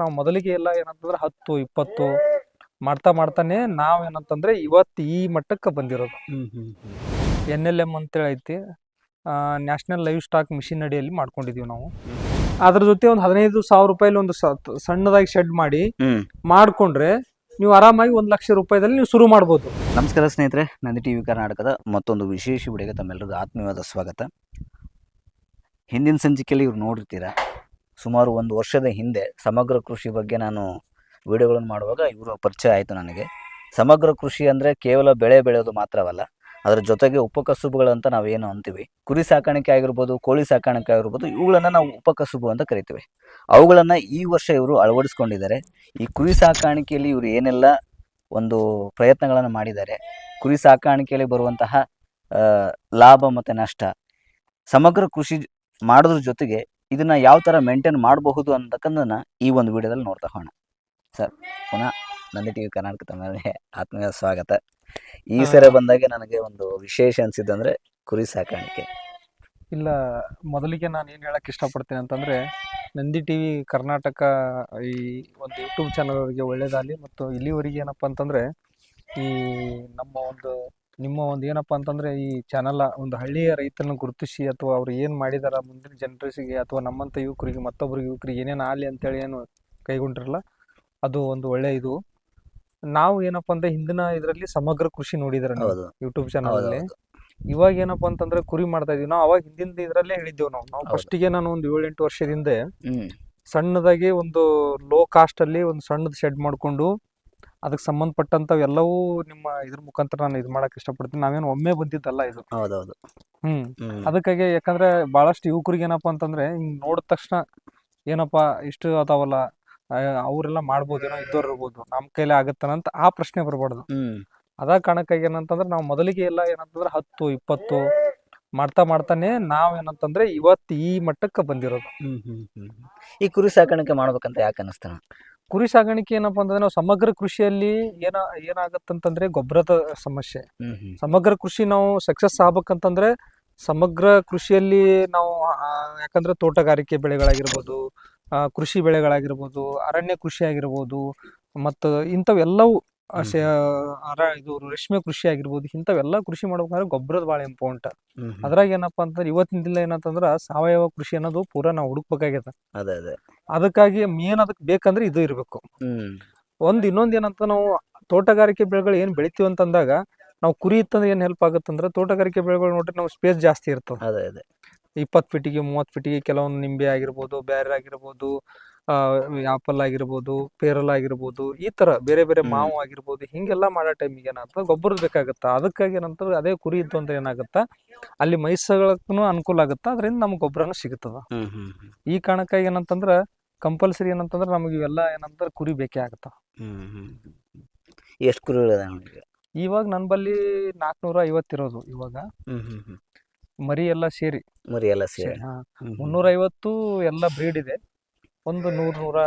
ನಾವು ಮೊದಲಿಗೆ ಎಲ್ಲ ಏನಂತಂದ್ರೆ ಹತ್ತು ಇಪ್ಪತ್ತು ಮಾಡ್ತಾ ಮಾಡ್ತಾನೆ ನಾವ್ ಏನಂತಂದ್ರೆ ಇವತ್ತು ಈ ಮಟ್ಟಕ್ಕೆ ಬಂದಿರೋದು. ಎನ್ ಎಲ್ ಅಂತ ಅಂತೇಳಿ ಐತಿ. ನ್ಯಾಷನಲ್ ಲೈವ್ ಸ್ಟಾಕ್ ಮಿಷಿನ್ ಅಡಿಯಲ್ಲಿ ಮಾಡ್ಕೊಂಡಿದೀವಿ ನಾವು. ಅದ್ರ ಜೊತೆ ಒಂದು ಹದಿನೈದು ಸಾವಿರ ರೂಪಾಯಿಲಿ ಒಂದು ಸಣ್ಣದಾಗಿ ಶೆಡ್ ಮಾಡಿ ಮಾಡ್ಕೊಂಡ್ರೆ ನೀವು ಆರಾಮಾಗಿ ಒಂದು ಲಕ್ಷ ರೂಪಾಯಿದಲ್ಲಿ ನೀವು ಶುರು ಮಾಡ್ಬೋದು. ನಮಸ್ಕಾರ ಸ್ನೇಹಿತರೆ ನಂದಿ ಟಿವಿ ಕರ್ನಾಟಕದ ಮತ್ತೊಂದು ವಿಶೇಷ ವಿಡಿಯೋಗೆ ತಮ್ಮೆಲ್ಲರಿಗೂ ಆತ್ಮೀಯವಾದ ಸ್ವಾಗತ. ಹಿಂದಿನ ಸಂಚಿಕೆಯಲ್ಲಿ ಇವ್ರು ನೋಡಿರ್ತೀರ? ಸುಮಾರು ಒಂದು ವರ್ಷದ ಹಿಂದೆ ಸಮಗ್ರ ಕೃಷಿ ಬಗ್ಗೆ ನಾನು ವಿಡಿಯೋಗಳನ್ನು ಮಾಡುವಾಗ ಇವರು ಪರಿಚಯ ಆಯಿತು ನನಗೆ. ಸಮಗ್ರ ಕೃಷಿ ಅಂದರೆ ಕೇವಲ ಬೆಳೆ ಬೆಳೆಯೋದು ಮಾತ್ರವಲ್ಲ, ಅದರ ಜೊತೆಗೆ ಉಪಕಸುಬುಗಳಂತ ನಾವೇನು ಅಂತೀವಿ. ಕುರಿ ಸಾಕಾಣಿಕೆ ಆಗಿರ್ಬೋದು, ಕೋಳಿ ಸಾಕಾಣಿಕೆ ಆಗಿರ್ಬೋದು, ಇವುಗಳನ್ನು ನಾವು ಉಪಕಸುಬು ಅಂತ ಕರಿತೀವಿ. ಅವುಗಳನ್ನು ಈ ವರ್ಷ ಇವರು ಅಳವಡಿಸ್ಕೊಂಡಿದ್ದಾರೆ. ಈ ಕುರಿ ಸಾಕಾಣಿಕೆಯಲ್ಲಿ ಇವರು ಏನೆಲ್ಲ ಒಂದು ಪ್ರಯತ್ನಗಳನ್ನು ಮಾಡಿದ್ದಾರೆ, ಕುರಿ ಸಾಕಾಣಿಕೆಯಲ್ಲಿ ಬರುವಂತಹ ಲಾಭ ಮತ್ತು ನಷ್ಟ, ಸಮಗ್ರ ಕೃಷಿ ಮಾಡೋದ್ರ ಜೊತೆಗೆ ಇದನ್ನ ಯಾವ ಥರ ಮೇಂಟೈನ್ ಮಾಡಬಹುದು ಅಂತಕ್ಕಂಥದ್ದನ್ನ ಈ ಒಂದು ವಿಡಿಯೋದಲ್ಲಿ ನೋಡ್ತಾ ಹೋಣ ಸರ್ ಪುನಃ ನಂದಿ ಟಿವಿ ಕರ್ನಾಟಕ ತಮ್ಮಲ್ಲಿ ಆತ್ಮೀಯ ಸ್ವಾಗತ. ಈ ಸರಿ ಬಂದಾಗ ನನಗೆ ಒಂದು ವಿಶೇಷ ಅನಿಸಿದ್ದಂದ್ರೆ ಕುರಿ ಸಾಕಾಣಿಕೆ. ಇಲ್ಲ ಮೊದಲಿಗೆ ನಾನು ಏನು ಹೇಳಕ್ ಇಷ್ಟಪಡ್ತೀನಿ ಅಂತಂದ್ರೆ ನಂದಿ ಟಿವಿ ಕರ್ನಾಟಕ ಈ ಒಂದು ಯೂಟ್ಯೂಬ್ ಚಾನಲ್ ಅವರಿಗೆ ಒಳ್ಳೇದಾಗಲಿ ಮತ್ತು ಇಲ್ಲಿವರೆಗೆ ಏನಪ್ಪ ಅಂತಂದ್ರೆ ಈ ನಮ್ಮ ಒಂದು ನಿಮ್ಮ ಒಂದು ಏನಪ್ಪ ಅಂತಂದರೆ ಈ ಚಾನಲ್ ಒಂದು ಹಳ್ಳಿಯ ರೈತರನ್ನು ಗುರುತಿಸಿ ಅಥವಾ ಅವ್ರು ಏನು ಮಾಡಿದಾರ ಮುಂದಿನ ಜನರೇಷನ್ಗೆ ಅಥವಾ ನಮ್ಮಂತ ಯುವಕರಿಗೆ ಮತ್ತೊಬ್ಬರಿಗೆ ಯುವಕರಿಗೆ ಏನೇನು ಆಗಲಿ ಅಂತೇಳಿ ಏನು ಕೈಗೊಂಡಿರಲ್ಲ ಅದು ಒಂದು ಒಳ್ಳೆ ಇದು. ನಾವು ಏನಪ್ಪ ಅಂದ್ರೆ ಹಿಂದಿನ ಇದರಲ್ಲಿ ಸಮಗ್ರ ಕೃಷಿ ನೋಡಿದಾರೆ ನಾವು ಯೂಟ್ಯೂಬ್ ಚಾನಲ್ ಅಲ್ಲಿ. ಇವಾಗ ಏನಪ್ಪ ಅಂತಂದ್ರೆ ಕುರಿ ಮಾಡ್ತಾ ಇದೀವಿ. ನಾವು ಅವಾಗ ಹಿಂದಿನ ಇದರಲ್ಲೇ ಹೇಳಿದ್ದೇವೆ ನಾವು. ನಾವು. ಫಸ್ಟಿಗೆ ನಾನು ಒಂದು ಏಳೆಂಟು ವರ್ಷದಿಂದ ಸಣ್ಣದಾಗಿ ಒಂದು ಲೋ ಕಾಸ್ಟ್ ಅಲ್ಲಿ ಒಂದು ಸಣ್ಣದ ಶೆಡ್ ಮಾಡ್ಕೊಂಡು ಅದಕ್ಕೆ ಸಂಬಂಧಪಟ್ಟಂತ ಎಲ್ಲವೂ ನಿಮ್ಮ ಇದ್ರ ಮುಖಾಂತರ ನಾನು ಇದು ಮಾಡಕ್ ಇಷ್ಟಪಡ್ತೀನಿ. ನಾವೇನು ಒಮ್ಮೆ ಬಂದಿದ್ದಲ್ಲ ಇದು. ಹೌದೌದು. ಹ್ಮ್. ಹ್ಮ್. ಅದಕ್ಕಾಗಿ ಯಾಕಂದ್ರೆ ಬಹಳಷ್ಟು ಯುವಕರಿಗೆ ಏನಪ್ಪಾ ಅಂತಂದ್ರೆ ಹಿಂಗ್ ನೋಡಿದ ತಕ್ಷಣ ಏನಪ್ಪಾ ಇಷ್ಟು ಅದಾವಲ್ಲ ಆ, ಅವ್ರೆಲ್ಲ ಮಾಡ್ಬೋದೇನೋ ಇದ್ದವ್ರು ಇರ್ಬೋದು ನಮ್ ಕೈಲಿ ಆಗತ್ತನಂತ ಆ ಪ್ರಶ್ನೆ ಬರಬಾರ್ದು. ಹ್ಮ್. ಅದ ಕಾರಣಕ್ಕಾಗಿ ಏನಂತಂದ್ರೆ ನಾವು ಮೊದಲಿಗೆ ಎಲ್ಲ ಏನಂತಂದ್ರೆ ಹತ್ತು ಇಪ್ಪತ್ತು ಮಾಡ್ತಾ ಮಾಡ್ತಾನೆ ನಾವ್ ಏನಂತಂದ್ರೆ ಇವತ್ತು ಈ ಮಟ್ಟಕ್ಕೆ ಬಂದಿರೋದು. ಹ್ಮ್ ಹ್ಮ್ ಹ್ಮ್ ಈ ಕುರಿ ಸಾಕಾಣಿಕೆ ಮಾಡ್ಬೇಕಂತ ಯಾಕೆ ಅನಿಸ್ತಾನ? ಕುರಿ ಸಾಕಾಣಿಕೆ ಏನಪ್ಪಾ ಅಂದ್ರೆ ನಾವು ಸಮಗ್ರ ಕೃಷಿಯಲ್ಲಿ ಏನ ಏನಾಗತ್ತಂತಂದ್ರೆ ಗೊಬ್ಬರದ ಸಮಸ್ಯೆ. ಹ್ಮ್ ಹ್ಮ್. ಸಮಗ್ರ ಕೃಷಿ ನಾವು ಸಕ್ಸಸ್ ಆಗ್ಬೇಕಂತಂದ್ರೆ ಸಮಗ್ರ ಕೃಷಿಯಲ್ಲಿ ನಾವು ಆ, ಯಾಕಂದ್ರೆ ತೋಟಗಾರಿಕೆ ಬೆಳೆಗಳಾಗಿರ್ಬೋದು ಆ, ಕೃಷಿ ಬೆಳೆಗಳಾಗಿರ್ಬೋದು ಅರಣ್ಯ ಕೃಷಿ ಆಗಿರ್ಬೋದು ಮತ್ತು ಇಂಥವೆಲ್ಲವೂ ಇದು ರೇಷ್ಮೆ ಕೃಷಿ ಆಗಿರ್ಬೋದು ಇಂಥವೆಲ್ಲ ಕೃಷಿ ಮಾಡ್ಬೇಕಂದ್ರೆ ಗೊಬ್ಬರದ ಭಾಳ ಇಂಪಾರ್ಟೆಂಟ್. ಅದ್ರಾಗ ಏನಪ್ಪಾ ಅಂತಂದ್ರೆ ಇವತ್ತಿನ ದಿನ ಏನಂತಂದ್ರ ಸಾವಯವ ಕೃಷಿ ಅನ್ನೋದು ಪೂರಾ ನಾವು ಹುಡುಕ್ಬೇಕಾಗ್ಯದ ಅದೇ ಅದೇ. ಅದಕ್ಕಾಗಿ ಮೇನ್ ಅದಕ್ಕೆ ಬೇಕಂದ್ರೆ ಇದು ಇರಬೇಕು. ಒಂದ್ ಇನ್ನೊಂದ್ ಏನಂತ ನಾವು ತೋಟಗಾರಿಕೆ ಬೆಳೆಗಳು ಏನ್ ಬೆಳಿತೀವಿ ಅಂತಂದಾಗ ನಾವು ಕುರಿ ಇತ್ತಂದ್ರೆ ಏನ್ ಹೆಲ್ಪ್ ಆಗುತ್ತಂದ್ರ ತೋಟಗಾರಿಕೆ ಬೆಳೆಗಳು ನೋಡ್ರಿ ನಾವು ಸ್ಪೇಸ್ ಜಾಸ್ತಿ ಇರ್ತವೆ ಅದೇ ಅದೇ. ಇಪ್ಪತ್ತು ಫೀಟಿಗೆ ಮೂವತ್ತು ಫೀಟಿಗೆ ಕೆಲವೊಂದು ನಿಂಬೆ ಆಗಿರ್ಬೋದು ಬ್ಯಾರೆ ಆಗಿರ್ಬೋದು ಆಪಲ್ ಆಗಿರ್ಬೋದು ಪೇರಲ್ ಆಗಿರ್ಬೋದು ಈ ತರ ಬೇರೆ ಬೇರೆ ಮಾವು ಆಗಿರ್ಬೋದು ಹಿಂಗೆಲ್ಲ ಮಾಡೋ ಟೈಮಿಗೆ ಏನಾಗ್ತದೆ? ಗೊಬ್ಬರ ಬೇಕಾಗತ್ತ? ಅದಕ್ಕಾಗಿ ಏನಂತಂದ್ರೆ ಅದೇ ಕುರಿ ಇತ್ತು ಅಂದ್ರೆ ಏನಾಗತ್ತ? ಅಲ್ಲಿ ಮೈಸಗಳಕ್ಕೂ ಅನುಕೂಲ ಆಗುತ್ತಾ? ಅದರಿಂದ ನಮ್ಗೆ ಗೊಬ್ಬರನು ಸಿಗುತ್ತದ. ಈ ಕಾರಣಕ್ಕಾಗಿ ಏನಂತಂದ್ರ ಕಂಪಲ್ಸರಿ ಏನಂತಂದ್ರೆ ನಮಗೆ ಇವೆಲ್ಲ ಏನಂದ್ರೆ ಕುರಿ ಬೇಕೇ ಆಗತ್ತ? ಎಷ್ಟು ಕುರಿ ಇವಾಗ ನನ್ನ ಬಲ್ಲಿ ನಾಲ್ಕುನೂರ ಐವತ್ತಿರೋದು ಇವಾಗ. ಮರಿ ಎಲ್ಲ ಸೇರಿ. ಮರಿ ಎಲ್ಲ ಸೇರಿ. ಮುನ್ನೂರ ಐವತ್ತು ಎಲ್ಲ ಬ್ರೀಡ್ ಇದೆ. ಒಂದು ನೂರ್ ನೂರ